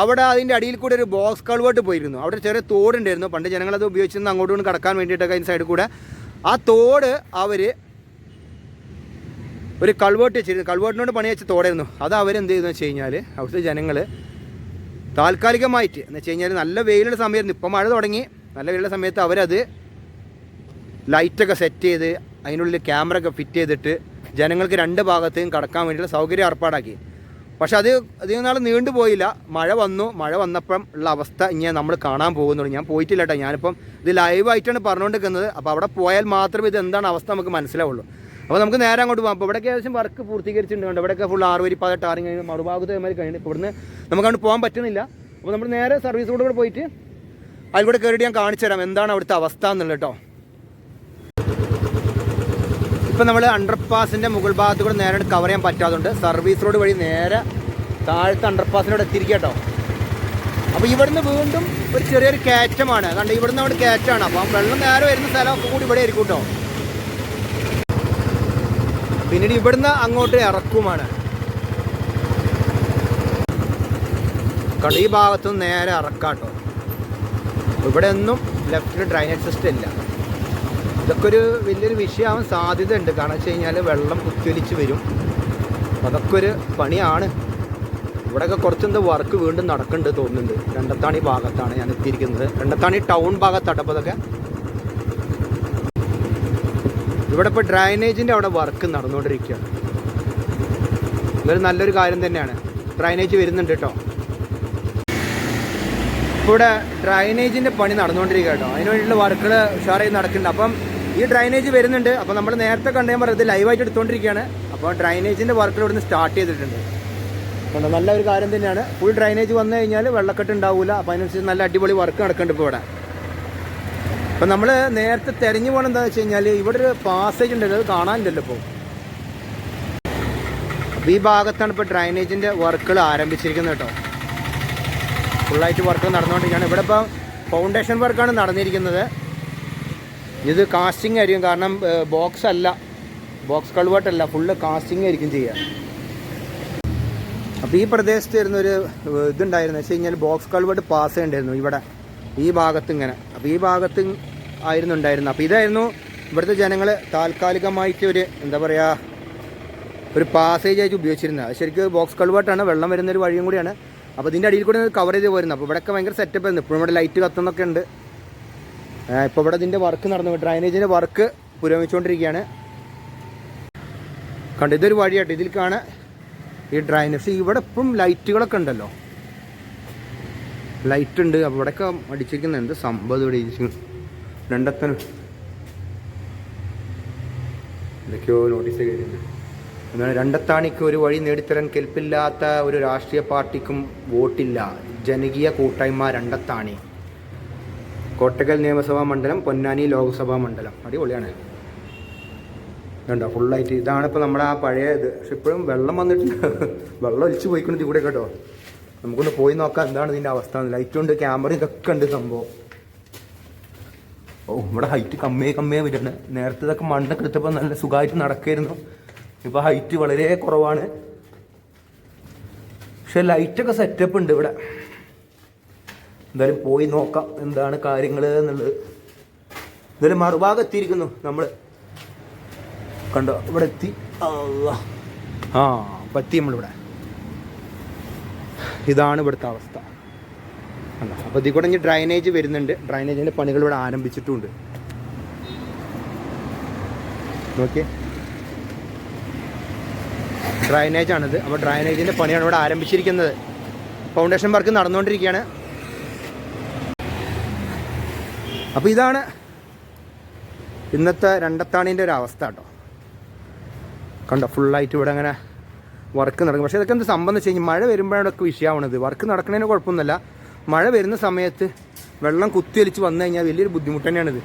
അവിടെ അതിന്റെ അടിയിൽ കൂടെ ഒരു ബോക്സ് കൾവേർട്ട് പോയിരുന്നു. അവിടെ ചെറിയ തോടുണ്ടായിരുന്നു പണ്ട് ജനങ്ങളത് ഉപയോഗിച്ചിരുന്ന അങ്ങോട്ടും ഇങ്ങോട്ടും കടക്കാൻ വേണ്ടിയിട്ടൊക്കെ അതിന്റെ സൈഡിൽ കൂടെ. ആ തോട് അവർ ഒരു കൾവേർട്ട് വെച്ചിരുന്നു. കൾവേർട്ടിനോട് പണി വെച്ച തോടായിരുന്നു. അത് അവരെന്ത് ചെയ്തെന്ന് വെച്ച് കഴിഞ്ഞാൽ അവിടുത്തെ ജനങ്ങൾ താൽക്കാലികമായിട്ട്. എന്ന് വെച്ച് കഴിഞ്ഞാൽ നല്ല വെയിലുള്ള സമയത്ത് ഇപ്പം മഴ തുടങ്ങി. നല്ല വെയിലുള്ള സമയത്ത് അവരത് ലൈറ്റൊക്കെ സെറ്റ് ചെയ്ത് അതിനുള്ളിൽ ക്യാമറ ഒക്കെ ഫിറ്റ് ചെയ്തിട്ട് ജനങ്ങൾക്ക് രണ്ട് ഭാഗത്തേയും കടക്കാൻ വേണ്ടിയുള്ള സൗകര്യം ഏർപ്പാടാക്കി. പക്ഷെ അത് അധികം നാൾ നീണ്ടുപോയില്ല മഴ വന്നു. മഴ വന്നപ്പം ഉള്ള അവസ്ഥ ഇങ്ങനെ നമ്മൾ കാണാൻ പോകുന്നുള്ളൂ. ഞാൻ പോയിട്ടില്ല കേട്ടോ. ഞാനിപ്പം ഇത് ലൈവായിട്ടാണ് പറഞ്ഞുകൊണ്ടിരിക്കുന്നത്. അപ്പോൾ അവിടെ പോയാൽ മാത്രമേ ഇത് എന്താണ് അവസ്ഥ നമുക്ക് മനസ്സിലാവുള്ളൂ. അപ്പോൾ നമുക്ക് നേരെ അങ്ങോട്ട് പോകാം അപ്പോൾ ഇവിടെയൊക്കെ ഏകദേശം വർക്ക് പൂർത്തീകരിച്ചിട്ടുണ്ട് കണ്ടോ? ഇവിടെയൊക്കെ ഫുൾ ആറ് വരി പതിനെട്ട് ആറ് കഴിഞ്ഞ് മറുഭാഗത്ത് മാതിരി കഴിഞ്ഞു. ഇപ്പോൾ ഇവിടുന്ന് നമുക്ക് അങ്ങോട്ട് പോകാൻ പറ്റുന്നില്ല. അപ്പോൾ നമ്മൾ നേരെ സർവീസ് റോഡ് കൂടെ പോയിട്ട് അതിൽ കൂടെ ഞാൻ കാണിച്ചു തരാം. എന്താണ് അവിടുത്തെ അവസ്ഥ എന്നുള്ളത് കേട്ടോ ഇപ്പം നമ്മൾ അണ്ടർപാസിന്റെ മുകൾ ഭാഗത്ത് കൂടെ നേരെ കവർ ചെയ്യാൻ പറ്റാതുണ്ട് സർവീസ് റോഡ് വഴി നേരെ താഴത്തെ അണ്ടർപാസിനോട് എത്തിയിരിക്കുക കേട്ടോ അപ്പോൾ ഇവിടുന്ന് വീണ്ടും ഒരു ചെറിയൊരു കയറ്റമാണ്. കണ്ട്? ഇവിടുന്ന് അവിടെ കയറ്റമാണ്. അപ്പം വെള്ളം നേരെ വരുന്ന സ്ഥലമൊക്കെ കൂടി ഇവിടെ ആയിരിക്കും കേട്ടോ പിന്നീട് ഇവിടുന്ന് അങ്ങോട്ട് ഇറക്കുമാണ് കണ്ട് ഈ ഭാഗത്തുനിന്ന് നേരെ ഇറക്കാട്ടോ. ഇവിടെ ഒന്നും ലെഫ്റ്റിൽ ഡ്രൈനേജ് സിസ്റ്റം ഇല്ല. ഇതൊക്കെ ഒരു വലിയൊരു വിഷയമാവാൻ സാധ്യത ഉണ്ട് കാരണം വെച്ച് കഴിഞ്ഞാൽ വെള്ളം കുത്തിയൊലിച്ച് വരും. അതൊക്കെ ഒരു പണിയാണ്. ഇവിടെയൊക്കെ കുറച്ചെന്ത് വർക്ക് വീണ്ടും നടക്കുന്നുണ്ട് തോന്നുന്നുണ്ട്. രണ്ടത്താണി ഭാഗത്താണ് ഞാൻ എത്തിയിരിക്കുന്നത്. രണ്ടത്താണി ടൗൺ ഭാഗത്താണ് അപ്പോൾ അതൊക്കെ ഇവിടെ ഇപ്പോൾ ഡ്രൈനേജിന്റെ അവിടെ വർക്ക് നടന്നുകൊണ്ടിരിക്കുകയാണ്. ഇതൊരു നല്ലൊരു കാര്യം തന്നെയാണ്. ഡ്രൈനേജ് വരുന്നുണ്ട് കേട്ടോ ഇവിടെ ഡ്രൈനേജിന്റെ പണി നടന്നുകൊണ്ടിരിക്കുക കേട്ടോ അതിന് വേണ്ടിയിട്ടുള്ള വർക്കുകൾ ഉഷാറായി നടക്കുന്നുണ്ട്. അപ്പം ഈ ഡ്രൈനേജ് വരുന്നുണ്ട്. അപ്പോൾ നമ്മൾ നേരത്തെ കണ്ടു ഇത് ലൈവായിട്ട് എടുത്തുകൊണ്ടിരിക്കുകയാണ്. അപ്പോൾ ഡ്രൈനേജിന്റെ വർക്കുകൾ ഇവിടുന്ന് സ്റ്റാർട്ട് ചെയ്തിട്ടുണ്ട്. കണ്ടോ? നല്ല ഒരു കാര്യം തന്നെയാണ്. ഫുൾ ഡ്രൈനേജ് വന്നു കഴിഞ്ഞാൽ വെള്ളക്കെട്ട് ഉണ്ടാവില്ല അപ്പോൾ അതിനനുസരിച്ച് നല്ല അടിപൊളി വർക്ക് നടക്കുന്നുണ്ട് ഇപ്പോൾ ഇവിടെ. അപ്പം നമ്മൾ നേരത്തെ തിരഞ്ഞു പോകണം എന്താണെന്ന് വെച്ച് കഴിഞ്ഞാൽ ഇവിടെ ഒരു പാസേജ് ഉണ്ടല്ലോ അത് കാണാനില്ലല്ലോ ഇപ്പോൾ ഈ ഭാഗത്താണ് ഇപ്പോൾ ഡ്രൈനേജിന്റെ വർക്കുകൾ ആരംഭിച്ചിരിക്കുന്നത് കേട്ടോ. ഫുള്ളായിട്ട് വർക്ക് നടന്നുകൊണ്ടിരിക്കുകയാണ്. ഇവിടെ ഇപ്പോൾ ഫൗണ്ടേഷൻ വർക്കാണ് നടന്നിരിക്കുന്നത്. ഇത് കാസ്റ്റിംഗ് ആയിരിക്കും. കാരണം ബോക്സ് അല്ല. ബോക്സ് കൾവേർട്ടല്ല ഫുള്ള് കാസ്റ്റിംഗ് ആയിരിക്കും ചെയ്യുക. അപ്പോൾ ഈ പ്രദേശത്ത് വരുന്നൊരു ഇതുണ്ടായിരുന്നു. വെച്ച് കഴിഞ്ഞാൽ ബോക്സ് കൾവേർട്ട് പാസ് ചെയ്യണ്ടായിരുന്നു ഇവിടെ. ഈ ഭാഗത്ത് ഇങ്ങനെ. അപ്പോൾ ഈ ഭാഗത്ത് ആയിരുന്നു ഉണ്ടായിരുന്നത് അപ്പോൾ ഇതായിരുന്നു ഇവിടുത്തെ ജനങ്ങൾ താൽക്കാലികമായിട്ട് ഒരു എന്താ പറയുക ഒരു പാസേജ് ആയിട്ട് ഉപയോഗിച്ചിരുന്നത്. അത് ശരിക്കും ബോക്സ് കൾവേർട്ടാണ് വെള്ളം വരുന്ന ഒരു വഴിയും കൂടിയാണ്. അപ്പോൾ ഇതിന്റെ അടിയിൽ കൂടി കവർ ചെയ്ത് പോരുന്നത് അപ്പോൾ ഇവിടെയൊക്കെ ഭയങ്കര സെറ്റപ്പ് ആയിരുന്നു. ഇപ്പോഴും ഇവിടെ ലൈറ്റ് കത്തുന്നൊക്കെ ഉണ്ട്. ഇപ്പോൾ ഇവിടെ ഇതിന്റെ വർക്ക് നടന്നു. ഡ്രൈനേജിന്റെ വർക്ക് പുരോഗമിച്ചുകൊണ്ടിരിക്കുകയാണ്. കണ്ടു ഇതൊരു വഴിയാട്ടോ. കാണാൻ ഈ പക്ഷേ ഇവിടെ ഇപ്പം ലൈറ്റുകളൊക്കെ ഉണ്ടല്ലോ. ലൈറ്റ് ഉണ്ട്. അപ്പോൾ ഇവിടെയൊക്കെ അടിച്ചിരിക്കുന്നുണ്ട് സംഭവം ഇവിടെ ഇരിക്കുന്നു? രണ്ടത്തനും എന്തൊക്കെയോ നോട്ടീസ് കഴിഞ്ഞു എന്നാൽ രണ്ടത്താണിക്ക് ഒരു വഴി നേടിത്തരാൻ കെൽപ്പില്ലാത്ത ഒരു രാഷ്ട്രീയ പാർട്ടിക്കും വോട്ടില്ല. ജനകീയ കൂട്ടായ്മ രണ്ടത്താണി. കോട്ടക്കൽ നിയമസഭാ മണ്ഡലം പൊന്നാനി ലോക്സഭാ മണ്ഡലം. അടിപൊളിയാണ്. കണ്ടോ ഫുള്ളായിട്ട് ഇതാണ് ഇപ്പോൾ നമ്മുടെ ആ പഴയ ഇത്. പക്ഷെ ഇപ്പോഴും വെള്ളം വന്നിട്ടുണ്ട്. വെള്ളം ഒലിച്ചു പോയിക്കൊണ്ട് ഇവിടെ കേട്ടോ. നമുക്കൊന്ന് പോയി നോക്കാം. എന്താണ് ഇതിന്റെ അവസ്ഥ? ലൈറ്റ് ഉണ്ട് ക്യാമറ ഇതൊക്കെ ഉണ്ട് സംഭവം. ഓ ഇവിടെ ഹൈറ്റ് കമ്മിയെ കമ്മിയെ വരുന്നത് നേരത്തെ ഇതൊക്കെ മണ്ണൊക്കെ എടുത്തപ്പോൾ നല്ല സുഖമായിട്ട് നടക്കായിരുന്നു. ഇപ്പോൾ ഹൈറ്റ് വളരെ കുറവാണ്. പക്ഷെ ലൈറ്റൊക്കെ സെറ്റപ്പ് ഉണ്ട് ഇവിടെ. എന്തായാലും പോയി നോക്കാം എന്താണ് കാര്യങ്ങൾ എന്നുള്ളത്. എന്തായാലും മറുഭാഗം എത്തിയിരിക്കുന്നു നമ്മൾ കണ്ടോ ഇവിടെ എത്തി. ആ പറ്റി നമ്മളിവിടെ. ഇതാണ് ഇവിടുത്തെ അവസ്ഥ. കണ്ടോ? അപ്പോൾ ഇതിൽ കൂടെ ഇനി ഡ്രൈനേജ് വരുന്നുണ്ട്. ഡ്രൈനേജിന്റെ പണികൾ ഇവിടെ ആരംഭിച്ചിട്ടുണ്ട് നോക്കിയേ. ഡ്രൈനേജ് ആണിത്. അപ്പോൾ ഡ്രൈനേജിന്റെ പണിയാണ് ഇവിടെ ആരംഭിച്ചിരിക്കുന്നത്. ഫൗണ്ടേഷൻ വർക്ക് നടന്നുകൊണ്ടിരിക്കുകയാണ്. അപ്പോൾ ഇതാണ് ഇന്നത്തെ രണ്ടത്താണീന്റെ ഒരു അവസ്ഥ കേട്ടോ. കണ്ടോ ഫുള്ളായിട്ട് ഇവിടെ അങ്ങനെ വർക്ക് നടക്കും പക്ഷേ ഇതൊക്കെ എന്ത് സംബന്ധിച്ച് കഴിഞ്ഞാൽ മഴ വരുമ്പോഴാണ് ഇതൊക്കെ വിഷയമാവണത് വർക്ക് നടക്കുന്നതിന് കുഴപ്പമൊന്നുമില്ല. മഴ വരുന്ന സമയത്ത് വെള്ളം കുത്തിയൊലിച്ച് വന്നു കഴിഞ്ഞാൽ വലിയൊരു ബുദ്ധിമുട്ട് തന്നെയാണിത്.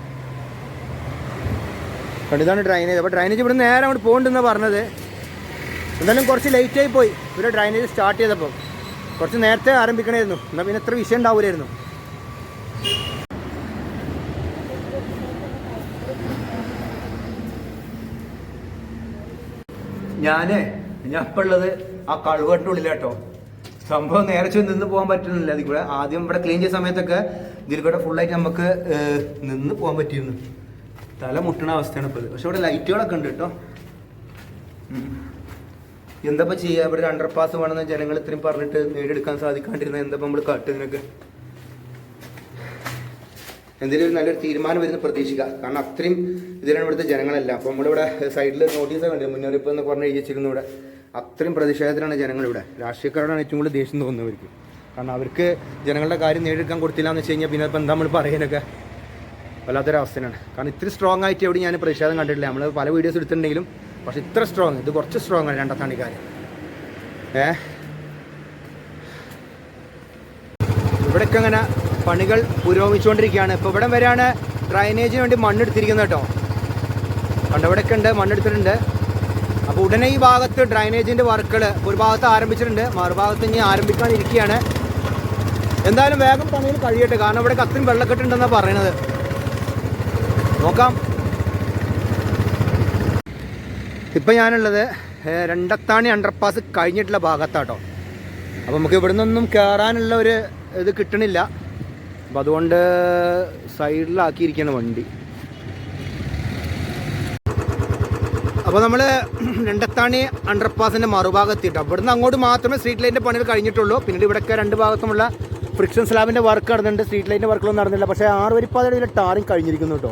കണ്ടിതാണ് ഡ്രൈനേജ് അപ്പോൾ ഡ്രൈനേജ് ഇവിടെ നേരെ അങ്ങോട്ട് പോകണ്ടെന്നാണ് പറഞ്ഞത്. എന്തായാലും കുറച്ച് ലേറ്റായി പോയി. ഇവിടെ ഡ്രൈനേജ് സ്റ്റാർട്ട് ചെയ്തപ്പോൾ കുറച്ച് നേരത്തെ ആരംഭിക്കണമായിരുന്നു എന്നാൽ പിന്നെ ഇത്ര വിഷയം ഉണ്ടാവില്ലായിരുന്നു ഞാനേ ഞാൻ ഇപ്പം ഉള്ളത് ആ കഴുവട്ടിന്റെ സംഭവം നേരെ ചെന്ന് നിന്ന് പോകാൻ പറ്റുന്നില്ല. ഇതിൽ കൂടെ ആദ്യം ഇവിടെ ക്ലീൻ ചെയ്ത സമയത്തൊക്കെ ഇതിൽ കൂടെ ഫുള്ളായിട്ട് നമുക്ക് നിന്ന് പോകാൻ പറ്റിയിരുന്നു. തല മുട്ടണ അവസ്ഥയാണ് ഇപ്പോൾ പക്ഷെ ഇവിടെ ലൈറ്റുകളൊക്കെ ഉണ്ട് കേട്ടോ. എന്താ ചെയ്യുക ഇവിടെ ഒരു അണ്ടർ പാസ് വേണമെന്ന് ജനങ്ങൾ ഇത്രയും പറഞ്ഞിട്ട് നേടിയെടുക്കാൻ സാധിക്കാണ്ടിരുന്ന എന്താ നമ്മൾ കാട്ടുന്നതിനൊക്കെ എന്തെങ്കിലും നല്ലൊരു തീരുമാനം വരുന്ന പ്രതീക്ഷിക്കുക. കാരണം അത്രയും ഇതിലാണ് ഇവിടുത്തെ ജനങ്ങളല്ല. അപ്പോൾ നമ്മളിവിടെ സൈഡിൽ നോട്ടീസ് കണ്ടു മുന്നറിയിപ്പ് എന്ന് പറഞ്ഞ് എഴുതിച്ചിരുന്നു ഇവിടെ. അത്രയും പ്രതിഷേധത്തിലാണ് ജനങ്ങളിവിടെ ഇവിടെ. രാഷ്ട്രീയക്കാരാണ് ഏറ്റവും കൂടുതൽ ദേഷ്യം തോന്നുന്നവർക്ക്. കാരണം അവർക്ക് ജനങ്ങളുടെ കാര്യം നേടിയെടുക്കാൻ കൊടുത്തില്ല എന്ന് വെച്ച് കഴിഞ്ഞാൽ പിന്നെ എന്താ നമ്മൾ പറയാനൊക്കെ വല്ലാത്തൊരവസ്ഥയാണ് കാരണം ഇത്ര സ്ട്രോങ് ആയിട്ട് എവിടെ ഞാൻ പ്രതിഷേധം കണ്ടിട്ടില്ല. നമ്മൾ പല വീഡിയോസ് എടുത്തിട്ടുണ്ടെങ്കിലും പക്ഷെ ഇത്ര സ്ട്രോങ് ഇത് കുറച്ച് സ്ട്രോങ് ആണ് രണ്ടാം താണ്ടിക്കാർ ഏ? ഇവിടെയൊക്കെ അങ്ങനെ പണികൾ പുരോഗമിച്ചുകൊണ്ടിരിക്കുകയാണ്. ഇപ്പോൾ ഇവിടെ വരെയാണ് ഡ്രൈനേജിന് വേണ്ടി മണ്ണെടുത്തിരിക്കുന്നത് കേട്ടോ. കണ്ടോ ഇവിടെയൊക്കെ ഉണ്ട് മണ്ണെടുത്തിട്ടുണ്ട് ഉടനെ ഈ ഭാഗത്ത് ഡ്രൈനേജിന്റെ വർക്കുകൾ ഒരു ഭാഗത്ത് ആരംഭിച്ചിട്ടുണ്ട് മറുഭാഗത്ത് ഇനി ആരംഭിക്കാനിരിക്കുകയാണ്. എന്തായാലും വേഗം പണിയിൽ കഴിയട്ടെ കാരണം ഇവിടെ അത്രയും വെള്ളക്കെട്ടുണ്ടെന്നാണ് പറയണത്. നോക്കാം. ഇപ്പം ഞാനുള്ളത് രണ്ടത്താണി അണ്ടർപാസ് കഴിഞ്ഞിട്ടുള്ള ഭാഗത്താട്ടോ. അപ്പോൾ നമുക്ക് ഇവിടെ നിന്നൊന്നും കയറാനുള്ള ഒരു ഇത് കിട്ടണില്ല. അപ്പോൾ അതുകൊണ്ട് സൈഡിലാക്കിയിരിക്കുകയാണ് വണ്ടി. അപ്പോൾ നമ്മൾ രണ്ടത്താണി അണ്ടർപാസിന്റെ മറുഭാഗത്തിട്ട് അവിടെ ഇവിടുന്ന് അങ്ങോട്ട് മാത്രമേ സ്ട്രീറ്റ് ലൈറ്റിന്റെ പണികൾ കഴിഞ്ഞിട്ടുള്ളൂ. പിന്നീട് ഇവിടെയൊക്കെ രണ്ട് ഭാഗത്തുമുള്ള ഫ്രിക്ഷൻ സ്ലാബിന്റെ വർക്ക് നടന്നിട്ടുണ്ട്. സ്ട്രീറ്റ് ലൈറ്റിന്റെ വർക്കുകളൊന്നും നടന്നില്ല. പക്ഷേ ആറ് വരിപ്പാതയുടെ ടാറിങ് കഴിഞ്ഞിരിക്കുന്നു കേട്ടോ.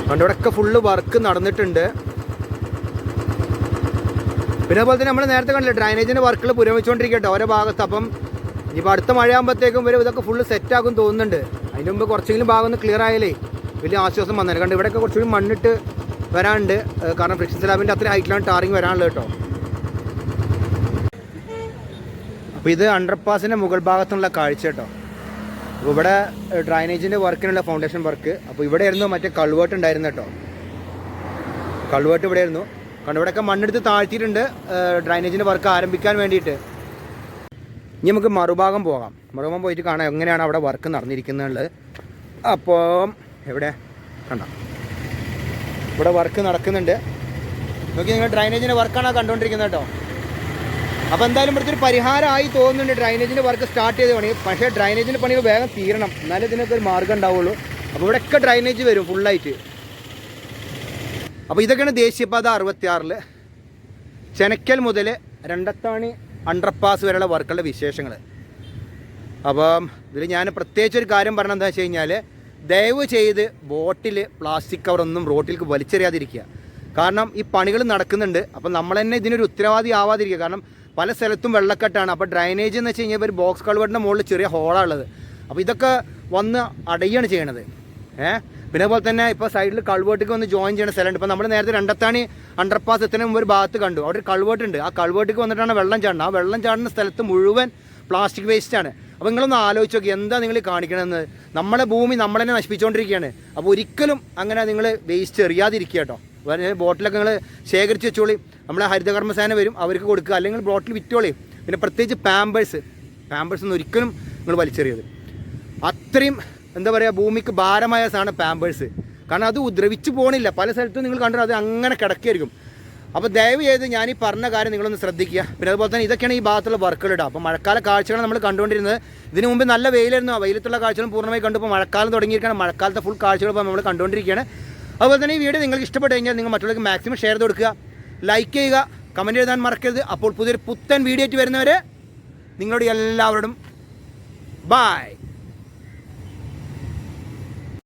അതുകൊണ്ട് ഇവിടെയൊക്കെ ഫുള്ള് വർക്ക് നടന്നിട്ടുണ്ട്. പിന്നെ അതുപോലെ തന്നെ നമ്മൾ നേരത്തെ കണ്ടില്ല ഡ്രൈനേജിന്റെ വർക്കുകൾ പുരോഗമിച്ചുകൊണ്ടിരിക്കട്ടെ ഓരോ ഭാഗത്ത്. അപ്പം ഇനിയിപ്പോൾ അടുത്ത മഴയാകുമ്പോഴത്തേക്കും വരും ഇതൊക്കെ ഫുള്ള് സെറ്റാകും തോന്നുന്നുണ്ട്. അതിന് മുമ്പ് കുറച്ചെങ്കിലും ഭാഗം ഒന്ന് ക്ലിയർ ആയാലേ വലിയ ആശ്വാസം വന്നേനെ. കണ്ട് ഇവിടെയൊക്കെ കുറച്ചുകൂടി മണ്ണിട്ട് വരാനുണ്ട്. കാരണം ഫ്രിക്ഷൻ സ്ലാബിന്റെ അത്രയും ഹൈറ്റിലാണ് ടാറിങ് വരാനുള്ളത് കേട്ടോ. അപ്പോൾ ഇത് അണ്ടർപാസിന്റെ മുകൾ ഭാഗത്തുള്ള കാഴ്ച കേട്ടോ. അപ്പോൾ ഇവിടെ ഡ്രൈനേജിന്റെ വർക്കിനുള്ള ഫൗണ്ടേഷൻ വർക്ക് അപ്പോൾ ഇവിടെ ആയിരുന്നു മറ്റേ കൾവേർട്ട് ഉണ്ടായിരുന്നു കേട്ടോ. കൾവേർട്ട് ഇവിടെ ആയിരുന്നു കാരണം ഇവിടെയൊക്കെ മണ്ണെടുത്ത് താഴ്ത്തിയിട്ടുണ്ട് ഡ്രൈനേജിന്റെ വർക്ക് ആരംഭിക്കാൻ വേണ്ടിയിട്ട്. ഇനി നമുക്ക് മറുഭാഗം പോകാം. മറുഭാഗം പോയിട്ട് കാണാം എങ്ങനെയാണ് അവിടെ വർക്ക് നടന്നിരിക്കുന്നത് അപ്പോൾ എവിടെ? കണ്ട. ഇവിടെ വർക്ക് നടക്കുന്നുണ്ട്. നോക്കി നിങ്ങൾ ഡ്രൈനേജിന്റെ വർക്കാണ് കണ്ടുകൊണ്ടിരിക്കുന്നത് കേട്ടോ? അപ്പോൾ എന്തായാലും ഇവിടുത്തെ ഒരു പരിഹാരമായി തോന്നുന്നുണ്ട് ഡ്രൈനേജിന്റെ വർക്ക് സ്റ്റാർട്ട് ചെയ്ത് പണി. പക്ഷേ ഡ്രൈനേജിന്റെ പണികൾ വേഗം തീരണം. എന്നാലേ ഇതിനൊക്കെ ഒരു മാർഗം ഉണ്ടാവുള്ളൂ. അപ്പോൾ ഇവിടെയൊക്കെ ഡ്രൈനേജ് വരും ഫുള്ളായിട്ട് അപ്പോൾ ഇതൊക്കെയാണ് ദേശീയപാത അറുപത്തിയാറിൽ ചെനക്കൽ മുതൽ രണ്ടത്താണി അണ്ടർപാസ് വരെയുള്ള വർക്കുകളുടെ വിശേഷങ്ങൾ അപ്പം ഇതിൽ ഞാൻ പ്രത്യേകിച്ച് ഒരു കാര്യം പറഞ്ഞത് എന്താ വെച്ച് കഴിഞ്ഞാൽ ദയവ് ചെയ്ത് ബോട്ടിൽ പ്ലാസ്റ്റിക് കവറൊന്നും റോട്ടിലേക്ക് വലിച്ചെറിയാതിരിക്കുക. കാരണം ഈ പണികൾ നടക്കുന്നുണ്ട്. അപ്പം നമ്മൾ തന്നെ ഇതിനൊരു ഉത്തരവാദി ആവാതിരിക്കുക. കാരണം പല സ്ഥലത്തും വെള്ളക്കെട്ടാണ്. അപ്പോൾ ഡ്രൈനേജ് എന്ന് വെച്ച് കഴിഞ്ഞാൽ ഒരു ബോക്സ് കൾവറിന്റെ മുകളിൽ ചെറിയ ഹോളാണ് ഉള്ളത്. അപ്പോൾ ഇതൊക്കെ വന്ന് അടയുകയാണ് ചെയ്യണത്. ഏഹ് പിന്നെ അതുപോലെ തന്നെ ഇപ്പോൾ സൈഡിൽ കൾവേട്ടിക്ക് വന്ന് ജോയിൻ ചെയ്യുന്ന സ്ഥലമുണ്ട്. ഇപ്പോൾ നമ്മൾ നേരത്തെ രണ്ടത്താണി അണ്ടർപാസ് എത്തിന് മുമ്പ് ഒരു ഭാഗത്ത് കണ്ടു. അവിടെ ഒരു കൾവേട്ടുണ്ട് ആ കൾവേട്ടിക്ക് വന്നിട്ടാണ് വെള്ളം ചാടുന്നത്. ആ വെള്ളം ചാടുന്ന സ്ഥലത്ത് മുഴുവൻ പ്ലാസ്റ്റിക് വേസ്റ്റ് ആണ്. അപ്പോൾ നിങ്ങളൊന്ന് ആലോചിച്ച് നോക്കി എന്താ നിങ്ങൾ കാണിക്കണമെന്ന് നമ്മളെ ഭൂമി നമ്മൾ തന്നെ നശിപ്പിച്ചുകൊണ്ടിരിക്കുകയാണ്. അപ്പോൾ ഒരിക്കലും അങ്ങനെ നിങ്ങൾ വേസ്റ്റ് എറിയാതിരിക്കുക കേട്ടോ. ബോട്ടിലൊക്കെ നിങ്ങൾ ശേഖരിച്ച് വെച്ചോളി. നമ്മളെ ഹരിതകർമ്മസേന വരും അവർക്ക് കൊടുക്കുക. അല്ലെങ്കിൽ ബോട്ടിൽ വിറ്റോളി. പിന്നെ പ്രത്യേകിച്ച് പാമ്പേഴ്സ് പാമ്പേഴ്സ് ഒന്നും ഒരിക്കലും നിങ്ങൾ വലിച്ചെറിയത് അത്രയും എന്താ പറയുക ഭൂമിക്ക് ഭാരമായ സാധനം പാമ്പേഴ്സ് കാരണം അത് ഉദ്രവിച്ചു പോകണില്ല പല സ്ഥലത്തും നിങ്ങൾ കണ്ടത് അത് അങ്ങനെ കിടക്കുകയായിരിക്കും അപ്പോൾ ദയവ് ചെയ്ത് ഞാൻ ഈ പറഞ്ഞ കാര്യം നിങ്ങളൊന്ന് ശ്രദ്ധിക്കുക. പിന്നെ അതുപോലെ തന്നെ ഇതൊക്കെയാണ് ഈ ഭാഗത്തുള്ള വർക്കുകൾ ഇടുക അപ്പോൾ മഴക്കാല കാഴ്ചകൾ നമ്മൾ കണ്ടുകൊണ്ടിരുന്നത്. ഇതിനു മുമ്പ് നല്ല വെയിലായിരുന്നു. ആ വെയിലത്തുള്ള കാഴ്ചകളും പൂർണമായി കണ്ടു. ഇപ്പോൾ മഴക്കാലം തുടങ്ങിയിരിക്കുകയാണ്. മഴക്കാലത്തെ ഫുൾ കാഴ്ചകൾ ഇപ്പോൾ നമ്മൾ കണ്ടുകൊണ്ടിരിക്കുകയാണ്. അതുപോലെ തന്നെ ഈ വീഡിയോ നിങ്ങൾക്ക് ഇഷ്ടപ്പെട്ട് കഴിഞ്ഞാൽ നിങ്ങൾ മറ്റുള്ളവർക്ക് മാക്സിമം ഷെയർ ചെയ്ത് കൊടുക്കുക. ലൈക്ക് ചെയ്യുക. കമന്റ് എഴുതാൻ മറക്കരുത്. അപ്പോൾ പുതിയൊരു പുത്തൻ വീഡിയോ ആയിട്ട് വരുന്നവരെ നിങ്ങളോട് എല്ലാവരോടും ബായ്